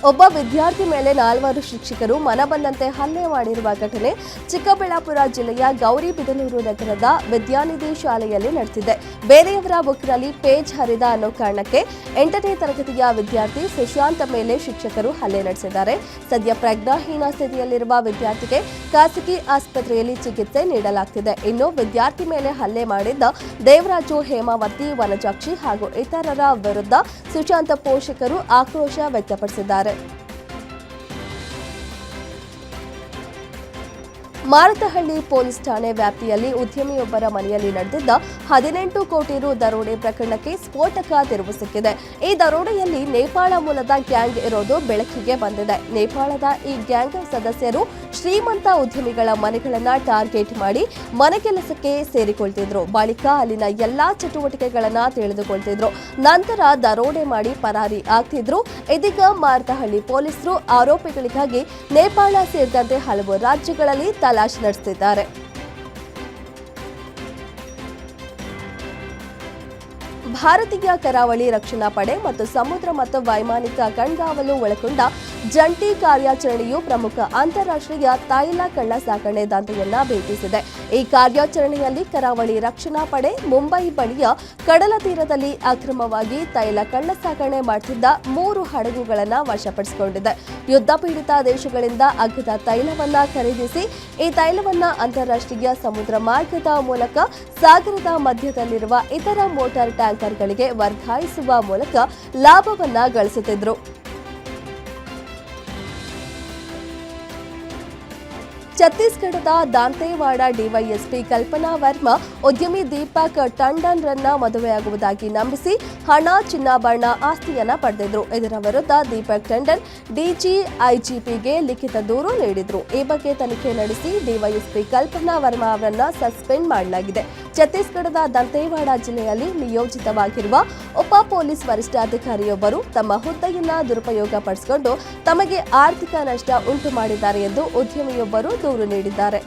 A: ಒಬ್ಬ ವಿದ್ಯಾರ್ಥಿ ಮೇಲೆ ನಾಲ್ವರು ಶಿಕ್ಷಕರು ಮನಬಂದಂತೆ ಹಲ್ಲೆ ಮಾಡಿರುವ ಘಟನೆ ಚಿಕ್ಕಬಳ್ಳಾಪುರ ಜಿಲ್ಲೆಯ ಗೌರಿಬಿದನೂರು ನಗರದ ವಿದ್ಯಾನಿಧಿ ಶಾಲೆಯಲ್ಲಿ ನಡೆದಿದೆ. ಬೇರೆಯವರ ಬುಕ್ನಲ್ಲಿ ಪೇಜ್ ಹರಿದ ಅನ್ನೋ ಕಾರಣಕ್ಕೆ ಎಂಟನೇ ತರಗತಿಯ ವಿದ್ಯಾರ್ಥಿ ಸುಶಾಂತ ಮೇಲೆ ಶಿಕ್ಷಕರು ಹಲ್ಲೆ ನಡೆಸಿದ್ದಾರೆ. ಸದ್ಯ ಪ್ರಜ್ಞಾಹೀನ ಸ್ಥಿತಿಯಲ್ಲಿರುವ ವಿದ್ಯಾರ್ಥಿಗೆ ಖಾಸಗಿ ಆಸ್ಪತ್ರೆಯಲ್ಲಿ ಚಿಕಿತ್ಸೆ ನೀಡಲಾಗ್ತಿದೆ. ಇನ್ನು ವಿದ್ಯಾರ್ಥಿ ಮೇಲೆ ಹಲ್ಲೆ ಮಾಡಿದ್ದ ದೇವರಾಜು ಹೇಮಾವತಿ, ವನಜಾಕ್ಷಿ ಹಾಗೂ ಇತರರ ವಿರುದ್ಧ ಸುಶಾಂತ ಪೋಷಕರು ಆಕ್ರೋಶ ವ್ಯಕ್ತಪಡಿಸಿದ್ದಾರೆ. 네. ಮಾರತಹಳ್ಳಿ ಪೊಲೀಸ್ ಠಾಣೆ ವ್ಯಾಪ್ತಿಯಲ್ಲಿ ಉದ್ಯಮಿಯೊಬ್ಬರ ಮನೆಯಲ್ಲಿ ನಡೆದಿದ್ದ ಹದಿನೆಂಟು ಕೋಟಿ ರು ದರೋಡೆ ಪ್ರಕರಣಕ್ಕೆ ಸ್ಫೋಟಕ ತಿರುವು ಸಿಕ್ಕಿದೆ. ಈ ದರೋಡೆಯಲ್ಲಿ ನೇಪಾಳ ಮೂಲದ ಗ್ಯಾಂಗ್ ಇರೋದು ಬೆಳಕಿಗೆ ಬಂದಿದೆ. ನೇಪಾಳದ ಈ ಗ್ಯಾಂಗ್ ಸದಸ್ಯರು ಶ್ರೀಮಂತ ಉದ್ಯಮಿಗಳ ಮನೆಗಳನ್ನ ಟಾರ್ಗೆಟ್ ಮಾಡಿ ಮನೆ ಕೆಲಸಕ್ಕೆ ಸೇರಿಕೊಳ್ತಿದ್ರು. ಬಳಿಕ ಅಲ್ಲಿನ ಎಲ್ಲಾ ಚಟುವಟಿಕೆಗಳನ್ನ ತಿಳಿದುಕೊಳ್ತಿದ್ರು. ನಂತರ ದರೋಡೆ ಮಾಡಿ ಪರಾರಿ ಆಗ್ತಿದ್ರು. ಇದೀಗ ಮಾರತಹಳ್ಳಿ ಪೊಲೀಸರು ಆರೋಪಿಗಳಿಗಾಗಿ ನೇಪಾಳ ಸೇರಿದಂತೆ ಹಲವು ರಾಜ್ಯಗಳಲ್ಲಿ ತಲಾಶ್ ನಡೆಸಿದ್ದಾರೆ ಭಾರತೀಯ ಕರಾವಳಿ ರಕ್ಷಣಾ ಪಡೆ ಮತ್ತು ಸಮುದ್ರ ಮತ್ತು ವೈಮಾನಿಕ ಕಣ್ಗಾವಲು ಒಳಗೊಂಡ ಜಂಟಿ ಕಾರ್ಯಾಚರಣೆಯು ಪ್ರಮುಖ ಅಂತಾರಾಷ್ಟ್ರೀಯ ತೈಲ ಕಳ್ಳ ಸಾಗಣೆ ದಂಧೆಯನ್ನ ಭೇದಿಸಿದೆ ಈ ಕಾರ್ಯಾಚರಣೆಯಲ್ಲಿ ಕರಾವಳಿ ರಕ್ಷಣಾ ಪಡೆ, ಮುಂಬೈ ಬಳಿಯ ಕಡಲ ತೀರದಲ್ಲಿ ಅಕ್ರಮವಾಗಿ ತೈಲ ಕಳ್ಳ ಸಾಗಣೆ ಮಾಡುತ್ತಿದ್ದ ಮೂರು ಹಡಗುಗಳನ್ನು ವಶಪಡಿಸಿಕೊಂಡಿದೆ. ಯುದ್ಧ ಪೀಡಿತ ದೇಶಗಳಿಂದ ಅಗ್ಗದ ತೈಲವನ್ನ ಖರೀದಿಸಿ, ಈ ತೈಲವನ್ನ ಅಂತಾರಾಷ್ಟ್ರೀಯ ಸಮುದ್ರ ಮಾರ್ಗದ ಮೂಲಕ ಸಾಗರದ ಮಧ್ಯದಲ್ಲಿರುವ ಇತರ ಮೋಟಾರ್ ಟ್ಯಾಂಕರ್ಗಳಿಗೆ ವರ್ಗಾಯಿಸುವ ಮೂಲಕ ಲಾಭವನ್ನ ಗಳಿಸುತ್ತಿದ್ರು. ಛತ್ತೀಸ್ಗಢದ ದಾಂತೇವಾಡ ಡಿವೈಎಸ್ಪಿ ಕಲ್ಪನಾ ವರ್ಮಾ, ಉದ್ಯಮಿ ದೀಪಕ್ ಟಂಡನ್ ರನ್ನ ಮದುವೆಯಾಗುವುದಾಗಿ ನಂಬಿಸಿ ಹಣ, ಚಿನ್ನಾಭರಣ ಆಸ್ತಿಯನ್ನ ಪಡೆದಿದ್ರು. ಇದರ ವಿರುದ್ಧ ದೀಪಕ್ ಟಂಡನ್ ಡಿಜಿ ಐಜಿಪಿಗೆ ಲಿಖಿತ ದೂರು ನೀಡಿದ್ರು. ಈ ಬಗ್ಗೆ ತನಿಖೆ ನಡೆಸಿ ಡಿವೈಎಸ್ಪಿ ಕಲ್ಪನಾ ವರ್ಮಾ ಅವರನ್ನ ಸಸ್ಪೆಂಡ್ ಮಾಡಲಾಗಿದೆ. ಛತ್ತೀಸ್ಗಢದ ದಂತೇವಾಡ ಜಿಲ್ಲೆಯಲ್ಲಿ ನಿಯೋಜಿತವಾಗಿರುವ ಉಪ ಪೊಲೀಸ್ ವರಿಷ್ಠಾಧಿಕಾರಿಯೊಬ್ಬರು ತಮ್ಮ ಹುದ್ದೆಯನ್ನ ದುರುಪಯೋಗ ಪಡಿಸಿಕೊಂಡು ತಮಗೆ ಆರ್ಥಿಕ ನಷ್ಟ ಉಂಟು ಮಾಡಿದ್ದಾರೆ ಎಂದು ಉದ್ಯಮಿಯೊಬ್ಬರು ದೂರು ನೀಡಿದ್ದಾರೆ.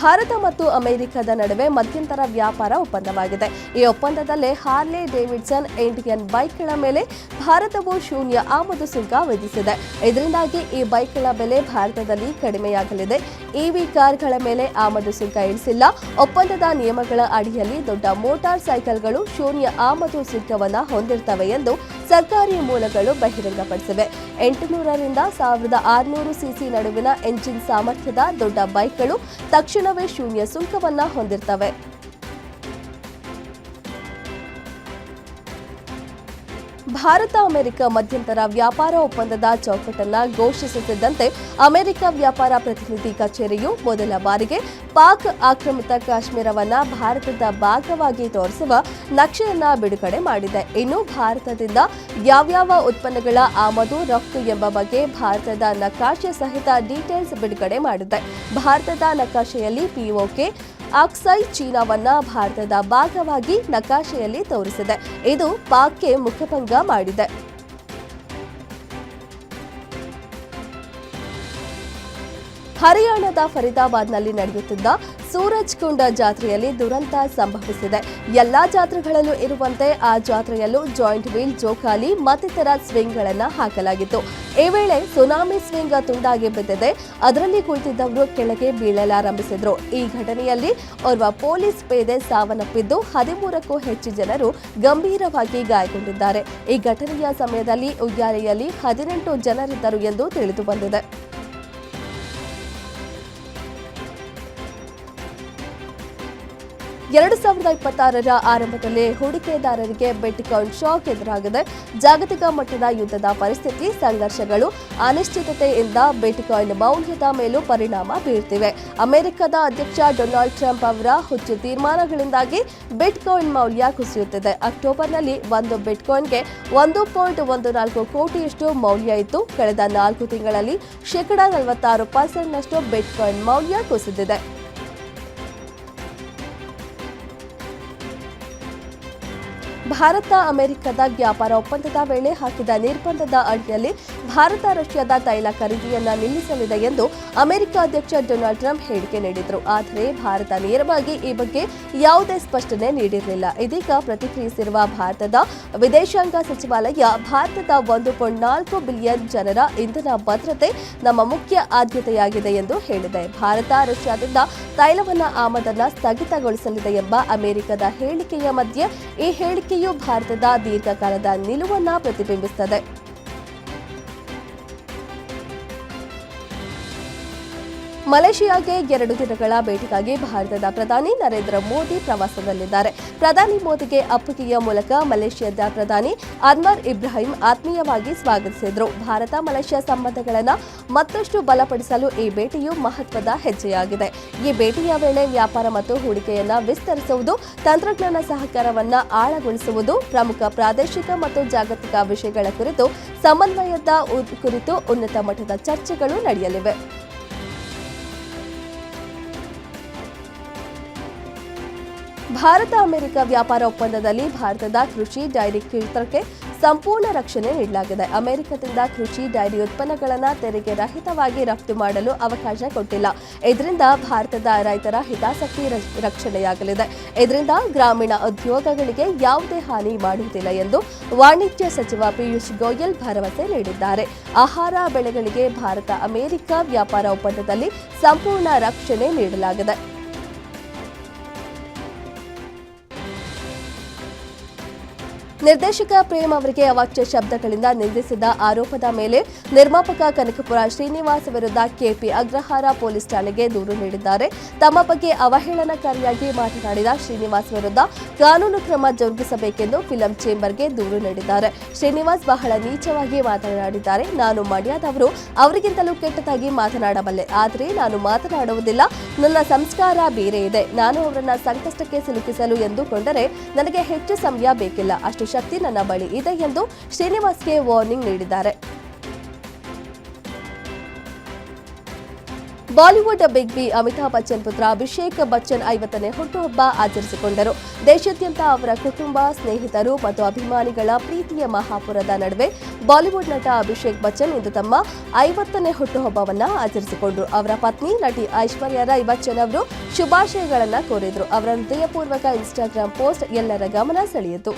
A: ಭಾರತ ಮತ್ತು ಅಮೆರಿಕದ ನಡುವೆ ಮಧ್ಯಂತರ ವ್ಯಾಪಾರ ಒಪ್ಪಂದವಾಗಿದೆ. ಈ ಒಪ್ಪಂದದಲ್ಲಿ ಹಾರ್ಲೆ ಡೇವಿಡ್ಸನ್ ಇಂಡಿಯನ್ ಬೈಕ್ಗಳ ಮೇಲೆ ಭಾರತವು ಶೂನ್ಯ ಆಮದು ಸುಂಕ ವಿಧಿಸಿದೆ. ಇದರಿಂದಾಗಿ ಈ ಬೈಕ್ಗಳ ಬೆಲೆ ಭಾರತದಲ್ಲಿ ಕಡಿಮೆಯಾಗಲಿದೆ. ಇವಿ ಕಾರ್ಗಳ ಮೇಲೆ ಆಮದು ಸುಂಕ ಇಳಿಸಿಲ್ಲ. ಒಪ್ಪಂದದ ನಿಯಮಗಳ ಅಡಿಯಲ್ಲಿ ದೊಡ್ಡ ಮೋಟಾರ್ ಸೈಕಲ್ಗಳು ಶೂನ್ಯ ಆಮದು ಸುಂಕವನ್ನು ಹೊಂದಿರ್ತವೆ ಎಂದು ಸರ್ಕಾರಿ ಮೂಲಗಳು ಬಹಿರಂಗಪಡಿಸಿವೆ. ಎಂಟುನೂರರಿಂದ ಸಾವಿರದ ಆರುನೂರು ಸಿಸಿ ನಡುವಿನ ಎಂಜಿನ್ ಸಾಮರ್ಥ್ಯದ ದೊಡ್ಡ ಬೈಕ್ಗಳು ತಕ್ಷಣವೇ ಶೂನ್ಯ ಸುಂಕವನ್ನು ಹೊಂದಿರ್ತವೆ. ಭಾರತ, ಅಮೆರಿಕ ಮಧ್ಯಂತರ ವ್ಯಾಪಾರ ಒಪ್ಪಂದದ ಚೌಕಟ್ಟನ್ನು ಘೋಷಿಸುತ್ತಿದ್ದಂತೆ ಅಮೆರಿಕ ವ್ಯಾಪಾರ ಪ್ರತಿನಿಧಿ ಕಚೇರಿಯು ಮೊದಲ ಬಾರಿಗೆ ಪಾಕ್ ಆಕ್ರಮಿತ ಕಾಶ್ಮೀರವನ್ನು ಭಾರತದ ಭಾಗವಾಗಿ ತೋರಿಸುವ ನಕ್ಷೆಯನ್ನು ಬಿಡುಗಡೆ ಮಾಡಿದೆ. ಇನ್ನು ಭಾರತದಿಂದ ಯಾವ್ಯಾವ ಉತ್ಪನ್ನಗಳ ಆಮದು, ರಫ್ತು ಎಂಬ ಬಗ್ಗೆ ಭಾರತದ ನಕಾಶೆ ಸಹಿತ ಡೀಟೇಲ್ಸ್ ಬಿಡುಗಡೆ ಮಾಡಿದೆ. ಭಾರತದ ನಕಾಶೆಯಲ್ಲಿ ಪಿಒಕೆ ಅಕ್ಸೈ ಚೀನಾವನ್ನ ಭಾರತದ ಭಾಗವಾಗಿ ನಕಾಶೆಯಲ್ಲಿ ತೋರಿಸಿದೆ. ಇದು ಪಾಕ್ಗೆ ಮುಖಭಂಗ ಮಾಡಿದೆ. ಹರಿಯಾಣದ ಫರಿದಾಬಾದ್ನಲ್ಲಿ ನಡೆಯುತ್ತಿದ್ದ ಸೂರಜ್ ಕುಂಡ ಜಾತ್ರೆಯಲ್ಲಿ ದುರಂತ ಸಂಭವಿಸಿದೆ. ಎಲ್ಲಾ ಜಾತ್ರೆಗಳಲ್ಲೂ ಇರುವಂತೆ ಆ ಜಾತ್ರೆಯಲ್ಲೂ ಜಾಯಿಂಟ್ ವೀಲ್, ಜೋಕಾಲಿ, ಮತ್ತಿತರ ಸ್ವಿಂಗ್ಗಳನ್ನು ಹಾಕಲಾಗಿತ್ತು. ಈ ವೇಳೆ ಸುನಾಮಿ ಸ್ವಿಂಗ್ ತುಂಡಾಗಿ ಬಿದ್ದಿದೆ. ಅದರಲ್ಲಿ ಕುಳಿತಿದ್ದವರು ಕೆಳಗೆ ಬೀಳಲಾರಂಭಿಸಿದ್ರು. ಈ ಘಟನೆಯಲ್ಲಿ ಓರ್ವ ಪೊಲೀಸ್ ಪೇದೆ ಸಾವನ್ನಪ್ಪಿದ್ದು ಹದಿಮೂರಕ್ಕೂ ಹೆಚ್ಚು ಜನರು ಗಂಭೀರವಾಗಿ ಗಾಯಗೊಂಡಿದ್ದಾರೆ. ಈ ಘಟನೆಯ ಸಮಯದಲ್ಲಿ ಉಯ್ಯಾಲೆಯಲ್ಲಿ ಹದಿನೆಂಟು ಜನರಿದ್ದರು ಎಂದು ತಿಳಿದು ಬಂದಿದೆ. ಎರಡು ಸಾವಿರದ ಇಪ್ಪತ್ತಾರರ ಆರಂಭದಲ್ಲಿ ಹೂಡಿಕೆದಾರರಿಗೆ ಬಿಟ್ಕಾಯಿನ್ ಶಾಕ್ ಎದುರಾಗಿದೆ ಜಾಗತಿಕ ಮಟ್ಟದ ಯುದ್ಧದ ಪರಿಸ್ಥಿತಿ, ಸಂಘರ್ಷಗಳು ಅನಿಶ್ಚಿತತೆಯಿಂದ ಬಿಟ್ಕಾಯಿನ್ ಮೌಲ್ಯದ ಮೇಲೂ ಪರಿಣಾಮ ಬೀರ್ತಿವೆ. ಅಮೆರಿಕದ ಅಧ್ಯಕ್ಷ ಡೊನಾಲ್ಡ್ ಟ್ರಂಪ್ ಅವರ ಹುಚ್ಚು ತೀರ್ಮಾನಗಳಿಂದಾಗಿ ಬಿಟ್ಕಾಯಿನ್ ಮೌಲ್ಯ ಕುಸಿಯುತ್ತಿದೆ. ಅಕ್ಟೋಬರ್ನಲ್ಲಿ ಒಂದು ಬಿಟ್ಕಾಯಿನ್ಗೆ ಒಂದು ಪಾಯಿಂಟ್ ಒಂದು ನಾಲ್ಕು ಕೋಟಿಯಷ್ಟು ಮೌಲ್ಯ ಇತ್ತು ಕಳೆದ ನಾಲ್ಕು ತಿಂಗಳಲ್ಲಿ ಶೇಕಡಾ ನಲವತ್ತಾರು ಪರ್ಸೆಂಟ್ನಷ್ಟು ಬಿಟ್ಕಾಯಿನ್ ಮೌಲ್ಯ ಕುಸಿದಿದೆ. ಭಾರತ ಅಮೆರಿಕದ ವ್ಯಾಪಾರ ಒಪ್ಪಂದದ ವೇಳೆ ಹಾಕಿದ ನಿರ್ಬಂಧದ ಅಡಿಯಲ್ಲಿ ಭಾರತ ರಷ್ಯಾದ ತೈಲ ಖರೀದಿಯನ್ನ ನಿಲ್ಲಿಸಲಿದೆ ಎಂದು ಅಮೆರಿಕ ಅಧ್ಯಕ್ಷ ಡೊನಾಲ್ಡ್ ಟ್ರಂಪ್ ಹೇಳಿಕೆ ನೀಡಿದ್ರು. ಆದರೆ ಭಾರತ ನೇರವಾಗಿ ಈ ಬಗ್ಗೆ ಯಾವುದೇ ಸ್ಪಷ್ಟನೆ ನೀಡಿರಲಿಲ್ಲ. ಇದೀಗ ಪ್ರತಿಕ್ರಿಯಿಸಿರುವ ಭಾರತದ ವಿದೇಶಾಂಗ ಸಚಿವಾಲಯ, ಭಾರತದ ಒಂದು ಪಾಯಿಂಟ್ ನಾಲ್ಕು ಬಿಲಿಯನ್ ಜನರ ಇಂಧನ ಭದ್ರತೆ ನಮ್ಮ ಮುಖ್ಯ ಆದ್ಯತೆಯಾಗಿದೆ ಎಂದು ಹೇಳಿದೆ. ಭಾರತ ರಷ್ಯಾದಿಂದ ತೈಲವನ್ನ ಆಮದನ್ನ ಸ್ಥಗಿತಗೊಳಿಸಲಿದೆ ಎಂಬ ಅಮೆರಿಕದ ಹೇಳಿಕೆಯ ಮಧ್ಯೆ ಈ ಹೇಳಿಕೆಯು ಭಾರತದ ದೀರ್ಘಕಾಲದ ನಿಲುವನ್ನ ಪ್ರತಿಬಿಂಬಿಸುತ್ತದೆ ಮಲೇಷಿಯಾಗೆ ಎರಡು ದಿನಗಳ ಭೇಟಿಗಾಗಿ ಭಾರತದ ಪ್ರಧಾನಿ ನರೇಂದ್ರ ಮೋದಿ ಪ್ರವಾಸದಲ್ಲಿದ್ದಾರೆ. ಪ್ರಧಾನಿ ಮೋದಿಗೆ ಅಪ್ಪುಗೆಯ ಮೂಲಕ ಮಲೇಷಿಯಾದ ಪ್ರಧಾನಿ ಅನ್ವರ್ ಇಬ್ರಾಹಿಂ ಆತ್ಮೀಯವಾಗಿ ಸ್ವಾಗತಿಸಿದರು. ಭಾರತ, ಮಲೇಷ್ಯಾ ಸಂಬಂಧಗಳನ್ನು ಮತ್ತಷ್ಟು ಬಲಪಡಿಸಲು ಈ ಭೇಟಿಯು ಮಹತ್ವದ ಹೆಜ್ಜೆಯಾಗಿದೆ. ಈ ಭೇಟಿಯ ವೇಳೆ ವ್ಯಾಪಾರ ಮತ್ತು ಹೂಡಿಕೆಯನ್ನು ವಿಸ್ತರಿಸುವುದು, ತಂತ್ರಜ್ಞಾನ ಸಹಕಾರವನ್ನು ಆಳಗೊಳಿಸುವುದು, ಪ್ರಮುಖ ಪ್ರಾದೇಶಿಕ ಮತ್ತು ಜಾಗತಿಕ ವಿಷಯಗಳ ಕುರಿತು ಸಮನ್ವಯದ ಕುರಿತು ಉನ್ನತ ಮಟ್ಟದ ಚರ್ಚೆಗಳು ನಡೆಯಲಿವೆ. ಭಾರತ ಅಮೆರಿಕ ವ್ಯಾಪಾರ ಒಪ್ಪಂದದಲ್ಲಿ ಭಾರತದ ಕೃಷಿ ಡೈರಿ ಕ್ಷೇತ್ರಕ್ಕೆ ಸಂಪೂರ್ಣ ರಕ್ಷಣೆ ನೀಡಲಾಗಿದೆ. ಅಮೆರಿಕದಿಂದ ಕೃಷಿ ಡೈರಿ ಉತ್ಪನ್ನಗಳನ್ನು ತೆರಿಗೆ ರಹಿತವಾಗಿ ರಫ್ತು ಮಾಡಲು ಅವಕಾಶ ಕೊಟ್ಟಿಲ್ಲ. ಇದರಿಂದ ಭಾರತದ ರೈತರ ಹಿತಾಸಕ್ತಿ ರಕ್ಷಣೆಯಾಗಲಿದೆ. ಇದರಿಂದ ಗ್ರಾಮೀಣ ಉದ್ಯೋಗಗಳಿಗೆ ಯಾವುದೇ ಹಾನಿ ಮಾಡುವುದಿಲ್ಲ ಎಂದು ವಾಣಿಜ್ಯ ಸಚಿವ ಪಿಯೂಷ್ ಗೋಯಲ್ ಭರವಸೆ ನೀಡಿದ್ದಾರೆ. ಆಹಾರ ಬೆಳೆಗಳಿಗೆ ಭಾರತ ಅಮೆರಿಕ ವ್ಯಾಪಾರ ಒಪ್ಪಂದದಲ್ಲಿ ಸಂಪೂರ್ಣ ರಕ್ಷಣೆ ನೀಡಲಾಗಿದೆ. ನಿರ್ದೇಶಕ ಪ್ರೇಮ್ ಅವರಿಗೆ ಅವಾಚ್ಯ ಶಬ್ದಗಳಿಂದ ನಿಂದಿಸಿದ ಆರೋಪದ ಮೇಲೆ ನಿರ್ಮಾಪಕ ಕನಕಪುರ ಶ್ರೀನಿವಾಸ್ ವಿರುದ್ಧ ಕೆಪಿ ಅಗ್ರಹಾರ ಪೊಲೀಸ್ ಠಾಣೆಗೆ ದೂರು ನೀಡಿದ್ದಾರೆ. ತಮ್ಮ ಬಗ್ಗೆ ಅವಹೇಳನಕಾರಿಯಾಗಿ ಮಾತನಾಡಿದ ಶ್ರೀನಿವಾಸ್ ವಿರುದ್ಧ ಕಾನೂನು ಕ್ರಮ ಜರುಗಿಸಬೇಕೆಂದು ಫಿಲಂ ಚೇಂಬರ್ಗೆ ದೂರು ನೀಡಿದ್ದಾರೆ. ಶ್ರೀನಿವಾಸ್ ಬಹಳ ನೀಚವಾಗಿ ಮಾತನಾಡಿದ್ದಾರೆ. ನಾನು ಮಂಡ್ಯದವರು ಅವರಿಗಿಂತಲೂ ಕೆಟ್ಟದಾಗಿ ಮಾತನಾಡಬಲ್ಲೆ. ಆದರೆ ನಾನು ಮಾತನಾಡುವುದಿಲ್ಲ. ನನ್ನ ಸಂಸ್ಕಾರ ಬೇರೆ ಇದೆ. ನಾನು ಅವರನ್ನ ಸಂಕಷ್ಟಕ್ಕೆ ಸಿಲುಕಿಸಲು ಎಂದುಕೊಂಡರೆ ನನಗೆ ಹೆಚ್ಚು ಸಮಯ ಬೇಕಿಲ್ಲ. ಅಷ್ಟು ಶಕ್ತಿ ನನ್ನ ಬಳಿ ಇದೆ ಎಂದು ಶ್ರೀನಿವಾಸ್ಗೆ ವಾರ್ನಿಂಗ್ ನೀಡಿದ್ದಾರೆ. Bollywood big B Amitabh Bachchan ಪುತ್ರ ಅಭಿಷೇಕ್ ಬಚ್ಚನ್ ಐವತ್ತನೇ ಹುಟ್ಟುಹಬ್ಬ ಆಚರಿಸಿಕೊಂಡರು. ದೇಶಾದ್ಯಂತ ಅವರ ಕುಟುಂಬ, ಸ್ನೇಹಿತರು ಮತ್ತು ಅಭಿಮಾನಿಗಳ ಪ್ರೀತಿಯ ಮಹಾಪುರದ ನಡುವೆ ಬಾಲಿವುಡ್ ನಟ ಅಭಿಷೇಕ್ ಬಚ್ಚನ್ ಇಂದು ತಮ್ಮ ಐವತ್ತನೇ ಹುಟ್ಟುಹಬ್ಬವನ್ನು ಆಚರಿಸಿಕೊಂಡರು. ಅವರ ಪತ್ನಿ ನಟಿ ಐಶ್ವರ್ಯ ರೈ ಬಚ್ಚನ್ ಅವರು ಶುಭಾಶಯಗಳನ್ನು ಕೋರಿದರು. ಅವರ ಹೃದಯಪೂರ್ವಕ ಇನ್ಸ್ಟಾಗ್ರಾಂ ಪೋಸ್ಟ್ ಎಲ್ಲರ ಗಮನ ಸೆಳೆಯಿತು.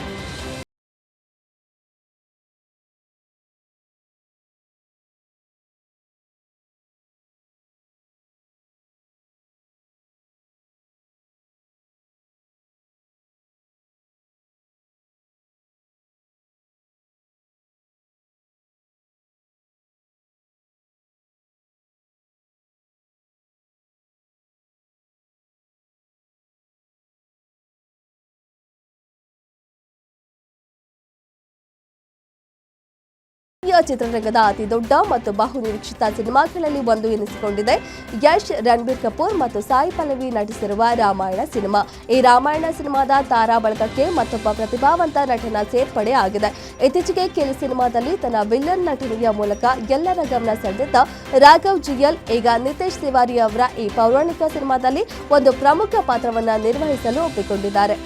A: ಭಾರತೀಯ ಚಿತ್ರರಂಗದ ಅತಿ ದೊಡ್ಡ ಮತ್ತು ಬಹುನಿರೀಕ್ಷಿತ ಸಿನಿಮಾಗಳಲ್ಲಿ ಒಂದು ಎನಿಸಿಕೊಂಡಿದೆ. ಯಶ್, ರಣಬೀರ್ ಕಪೂರ್ ಮತ್ತು ಸಾಯಿ ಪಲ್ಲವಿ ನಟಿಸಿರುವ ರಾಮಾಯಣ ಸಿನಿಮಾ. ಈ ರಾಮಾಯಣ ಸಿನಿಮಾದ ತಾರಾ ಬಳಗಕ್ಕೆ ಮತ್ತೊಬ್ಬ ಪ್ರತಿಭಾವಂತ ನಟನ ಸೇರ್ಪಡೆ ಆಗಿದೆ. ಇತ್ತೀಚೆಗೆ ಕೆಲ ಸಿನಿಮಾದಲ್ಲಿ ತನ್ನ ವಿಲ್ಲನ್ ನಟನೆಯ ಮೂಲಕ ಎಲ್ಲರ ಗಮನ ಸೆಳೆದಿದ್ದ ರಾಘವ್ ಜಿಯಲ್, ಈಗ ನಿತೇಶ್ ತಿವಾರಿ ಅವರ ಈ ಪೌರಾಣಿಕ ಸಿನಿಮಾದಲ್ಲಿ ಒಂದು ಪ್ರಮುಖ ಪಾತ್ರವನ್ನು ನಿರ್ವಹಿಸಲು ಒಪ್ಪಿಕೊಂಡಿದ್ದಾರೆ.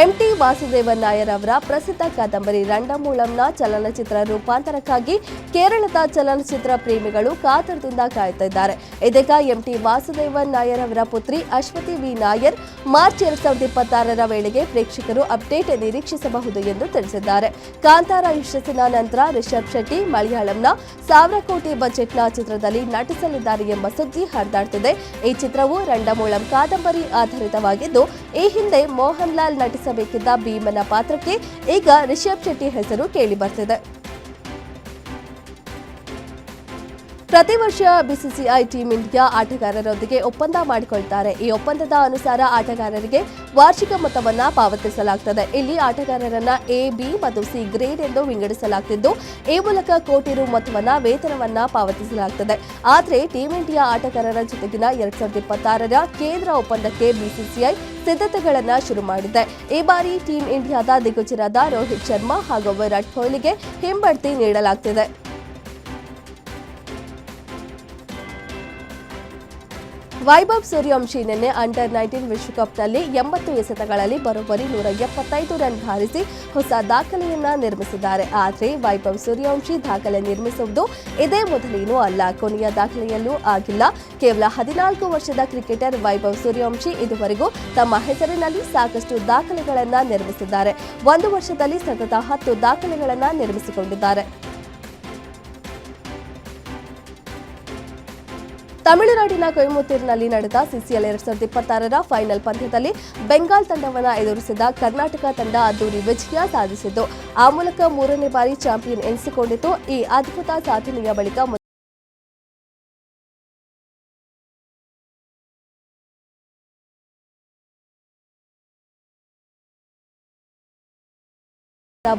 A: ಎಂಟಿ ವಾಸುದೇವ ನಾಯರ್ ಅವರ ಪ್ರಸಿದ್ಧ ಕಾದಂಬರಿ ರಂಡಮೂಳಂನ ಚಲನಚಿತ್ರ ರೂಪಾಂತರಕ್ಕಾಗಿ ಕೇರಳದ ಚಲನಚಿತ್ರ ಪ್ರೇಮಿಗಳು ಕಾತರದಿಂದ ಕಾಯುತ್ತಿದ್ದಾರೆ. ಇದೀಗ ಎಂಟಿ ವಾಸುದೇವ ನಾಯರ್ ಅವರ ಪುತ್ರಿ ಅಶ್ವತಿ ವಿ. ನಾಯರ್ ಮಾರ್ಚ್ ಎರಡ್ ಸಾವಿರದ ಇಪ್ಪತ್ತಾರರ ವೇಳೆಗೆ ಪ್ರೇಕ್ಷಕರು ಅಪ್ಡೇಟ್ ನಿರೀಕ್ಷಿಸಬಹುದು ಎಂದು ತಿಳಿಸಿದ್ದಾರೆ. ಕಾಂತಾರ ಯಶಸ್ಸಿನ ನಂತರ ರಿಷಬ್ ಶೆಟ್ಟಿ, ಮಲಯಾಳಂನ ಸಾವಿರ ಕೋಟಿ ಬಜೆಟ್ನ ಚಿತ್ರದಲ್ಲಿ ನಟಿಸಲಿದ್ದಾರೆ ಎಂಬ ಸುದ್ದಿ ಹರಿದಾಡ್ತಿದೆ. ಈ ಚಿತ್ರವು ರಂಡಮೂಳಂ ಕಾದಂಬರಿ ಆಧಾರಿತವಾಗಿದ್ದು, ಈ ಹಿಂದೆ ಮೋಹನ್ ಲಾಲ್ ನಟಿಸಬೇಕಿದ್ದ ಭೀಮನ ಪಾತ್ರಕ್ಕೆ ಈಗ ರಿಷಬ್ ಶೆಟ್ಟಿ ಹೆಸರು ಕೇಳಿ ಬರ್ತಿದೆ. ಪ್ರತಿ ವರ್ಷ ಬಿಸಿಸಿಐ ಟೀಂ ಇಂಡಿಯಾ ಆಟಗಾರರೊಂದಿಗೆ ಒಪ್ಪಂದ ಮಾಡಿಕೊಳ್ತಾರೆ. ಈ ಒಪ್ಪಂದದ ಅನುಸಾರ ಆಟಗಾರರಿಗೆ ವಾರ್ಷಿಕ ಮೊತ್ತವನ್ನು ಪಾವತಿಸಲಾಗುತ್ತದೆ ಇಲ್ಲಿ ಆಟಗಾರರನ್ನ ಎ ಬಿ ಮತ್ತು ಸಿ ಗ್ರೇಡ್ ಎಂದು ವಿಂಗಡಿಸಲಾಗುತ್ತಿದ್ದು ಈ ಮೂಲಕ ಕೋಟಿ ರು ಮೊತ್ತವನ್ನು ವೇತನವನ್ನ ಪಾವತಿಸಲಾಗುತ್ತದೆ ಆದರೆ ಟೀಂ ಇಂಡಿಯಾ ಆಟಗಾರರ ಜೊತೆಗಿನ ಎರಡ್ ಸಾವಿರದ ಇಪ್ಪತ್ತಾರರ ಕೇಂದ್ರ ಒಪ್ಪಂದಕ್ಕೆ ಬಿಸಿಸಿಐ ಸಿದ್ಧತೆಗಳನ್ನು ಶುರು ಮಾಡಿದೆ. ಈ ಬಾರಿ ಟೀಂ ಇಂಡಿಯಾದ ದಿಗ್ಗಜರಾದ ರೋಹಿತ್ ಶರ್ಮಾ ಹಾಗೂ ವಿರಾಟ್ ಕೊಹ್ಲಿಗೆ ಹಿಂಬಡ್ತಿ ನೀಡಲಾಗ್ತಿದೆ. ವೈಭವ್ ಸೂರ್ಯವಂಶಿ ನಿನ್ನೆ ಅಂಡರ್ ನೈನ್ಟೀನ್ ವಿಶ್ವಕಪ್ನಲ್ಲಿ ಎಂಬತ್ತು ಎಸೆತಗಳಲ್ಲಿ ಬರೋಬ್ಬರಿ ನೂರ ಎಪ್ಪತ್ತೈದು ರನ್ ಬಾರಿಸಿ ಹೊಸ ದಾಖಲೆಯನ್ನ ನಿರ್ಮಿಸಿದ್ದಾರೆ. ಆದರೆ ವೈಭವ್ ಸೂರ್ಯವಂಶಿ ದಾಖಲೆ ನಿರ್ಮಿಸುವುದು ಇದೇ ಮೊದಲೇನೂ ಅಲ್ಲ, ಕೊನೆಯ ದಾಖಲೆಯಲ್ಲೂ ಆಗಿಲ್ಲ. ಕೇವಲ ಹದಿನಾಲ್ಕು ವರ್ಷದ ಕ್ರಿಕೆಟರ್ ವೈಭವ್ ಸೂರ್ಯವಂಶಿ ಇದುವರೆಗೂ ತಮ್ಮ ಹೆಸರಿನಲ್ಲಿ ಸಾಕಷ್ಟು ದಾಖಲೆಗಳನ್ನ ನಿರ್ಮಿಸಿದ್ದಾರೆ. ಒಂದು ವರ್ಷದಲ್ಲಿ ಸತತ ಹತ್ತು ದಾಖಲೆಗಳನ್ನ ನಿರ್ಮಿಸಿಕೊಂಡಿದ್ದಾರೆ. ತಮಿಳುನಾಡಿನ ಕೊಯಮತ್ತೂರಿನಲ್ಲಿ ನಡೆದ ಸಿಸಿಎಲ್ ಎರಡ್ ಸಾವಿರದ ಇಪ್ಪತ್ತಾರರ ಫೈನಲ್ ಪಂದ್ಯದಲ್ಲಿ ಬೆಂಗಾಲ್ ತಂಡವನ್ನು ಎದುರಿಸಿದ ಕರ್ನಾಟಕ ತಂಡ ಅದ್ದೂರಿ ವಿಜಯ ಸಾಧಿಸಿತು ಆ ಮೂಲಕ ಮೂರನೇ ಬಾರಿ ಚಾಂಪಿಯನ್ ಎನಿಸಿಕೊಂಡಿತು ಈ ಅದ್ಭುತ ಸಾಧನೆಯ ಬಳಿಕ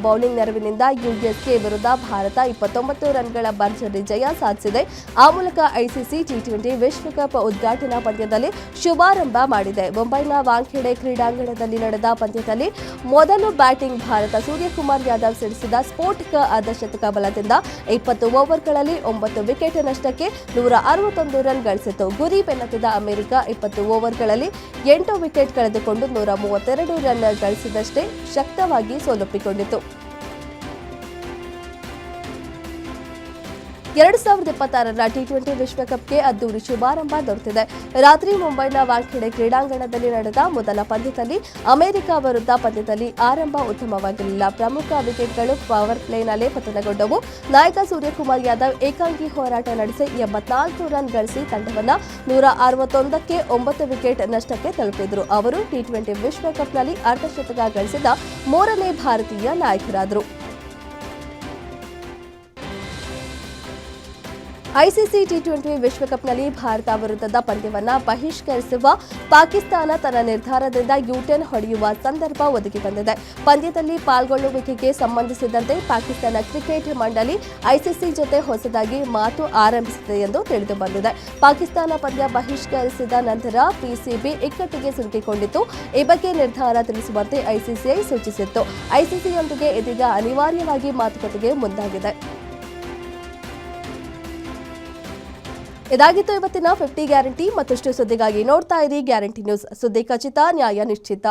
A: ಬೌಲಿಂಗ್ ನೆರವಿನಿಂದ ಯುಎಸ್ಎ ವಿರುದ್ಧ ಭಾರತ ಇಪ್ಪತ್ತೊಂಬತ್ತು ರನ್ಗಳ ಭರ್ಜರಿ ಜಯ ಸಾಧಿಸಿದೆ. ಆ ಮೂಲಕ ಐಸಿಸಿ ಟಿ ಟ್ವೆಂಟಿ ವಿಶ್ವಕಪ್ ಉದ್ಘಾಟನಾ ಪಂದ್ಯದಲ್ಲಿ ಶುಭಾರಂಭ ಮಾಡಿದೆ. ಮುಂಬೈನ ವಾಂಖೇಡೆ ಕ್ರೀಡಾಂಗಣದಲ್ಲಿ ನಡೆದ ಪಂದ್ಯದಲ್ಲಿ ಮೊದಲು ಬ್ಯಾಟಿಂಗ್ ಭಾರತ ಸೂರ್ಯಕುಮಾರ್ ಯಾದವ್ ಸಿಡಿಸಿದ ಸ್ಫೋಟಕ ಅರ್ಧಶತಕ ಬಲದಿಂದ ಇಪ್ಪತ್ತು ಓವರ್ಗಳಲ್ಲಿ ಒಂಬತ್ತು ವಿಕೆಟ್ ನಷ್ಟಕ್ಕೆ ನೂರ ಅರವತ್ತೊಂದು ರನ್ ಗಳಿಸಿತು. ಗುರಿ ಬೆನ್ನತ್ತಿದ ಅಮೆರಿಕ ಇಪ್ಪತ್ತು ಓವರ್ಗಳಲ್ಲಿ ಎಂಟು ವಿಕೆಟ್ ಕಳೆದುಕೊಂಡು ನೂರ ಮೂವತ್ತೆರಡು ರನ್ ಗಳಿಸಿದಷ್ಟೇ ಶಕ್ತವಾಗಿ ಸೋಲೊಪ್ಪಿಕೊಂಡಿತು. dụng. ಎರಡು ಸಾವಿರದ ಇಪ್ಪತ್ತಾರರ ಟಿ ಟ್ವೆಂಟಿ ವಿಶ್ವಕಪ್ಗೆ ಅದ್ದೂರಿ ಶುಭಾರಂಭ ದೊರೆತಿದೆ. ರಾತ್ರಿ ಮುಂಬೈನ ವಾಂಖೇಡೆ ಕ್ರೀಡಾಂಗಣದಲ್ಲಿ ನಡೆದ ಮೊದಲ ಪಂದ್ಯದಲ್ಲಿ ಅಮೆರಿಕ ವಿರುದ್ಧ ಪಂದ್ಯದಲ್ಲಿ ಆರಂಭ ಉತ್ತಮವಾಗಿರಲಿಲ್ಲ. ಪ್ರಮುಖ ವಿಕೆಟ್ಗಳು ಪವರ್ ಪ್ಲೇನಲ್ಲೇ ಪತನಗೊಂಡವು. ನಾಯಕ ಸೂರ್ಯಕುಮಾರ್ ಯಾದವ್ ಏಕಾಂಗಿ ಹೋರಾಟ ನಡೆಸಿ ಎಂಬತ್ನಾಲ್ಕು ರನ್ ಗಳಿಸಿ ತಂಡವನ್ನು ನೂರ ಅರವತ್ತೊಂದಕ್ಕೆ ಒಂಬತ್ತು ವಿಕೆಟ್ ನಷ್ಟಕ್ಕೆ ತಲುಪಿದರು. ಅವರು ಟಿ ಟ್ವೆಂಟಿ ವಿಶ್ವಕಪ್ನಲ್ಲಿ ಅರ್ಧಶತಕ ಗಳಿಸಿದ ಮೂರನೇ ಭಾರತೀಯ ನಾಯಕರಾದರು. ಐಸಿಸಿ ಟಿ ಟ್ವೆಂಟಿ ವಿಶ್ವಕಪ್ನಲ್ಲಿ ಭಾರತ ವಿರುದ್ಧದ ಪಂದ್ಯವನ್ನು ಬಹಿಷ್ಕರಿಸುವ ಪಾಕಿಸ್ತಾನ ತನ್ನ ನಿರ್ಧಾರದಿಂದ ಯೂಟರ್ನ್ ಹೊಡೆಯುವ ಸಂದರ್ಭ ಒದಗಿ ಬಂದಿದೆ. ಪಂದ್ಯದಲ್ಲಿ ಪಾಲ್ಗೊಳ್ಳುವಿಕೆಗೆ ಸಂಬಂಧಿಸಿದಂತೆ ಪಾಕಿಸ್ತಾನ ಕ್ರಿಕೆಟ್ ಮಂಡಳಿ ಐಸಿಸಿ ಜೊತೆ ಹೊಸದಾಗಿ ಮಾತು ಆರಂಭಿಸಿದೆ ಎಂದು ತಿಳಿದು ಬಂದಿದೆ. ಪಾಕಿಸ್ತಾನ ಪಂದ್ಯ ಬಹಿಷ್ಕರಿಸಿದ ನಂತರ ಪಿಸಿಬಿ ಇಕ್ಕಟ್ಟಿಗೆ ಸಿಲುಕಿಕೊಂಡಿತ್ತು ಈ ಬಗ್ಗೆ ನಿರ್ಧಾರ ತಿಳಿಸುವಂತೆ ಐಸಿಸಿಐ ಸೂಚಿಸಿತ್ತು. ಐಸಿಸಿಯೊಂದಿಗೆ ಇದೀಗ ಅನಿವಾರ್ಯವಾಗಿ ಮಾತುಕತೆಗೆ ಮುಂದಾಗಿದೆ. ಇದಾಗಿತ್ತು ಇವತ್ತಿನ ಫಿಫ್ಟಿ ಗ್ಯಾರಂಟಿ ಮತ್ತಷ್ಟು ಸುದ್ದಿಗಾಗಿ ನೋಡ್ತಾ ಇರಿ ಗ್ಯಾರಂಟಿ ನ್ಯೂಸ್ ಸುದ್ದಿ ಖಚಿತ ನ್ಯಾಯ ನಿಶ್ಚಿತ.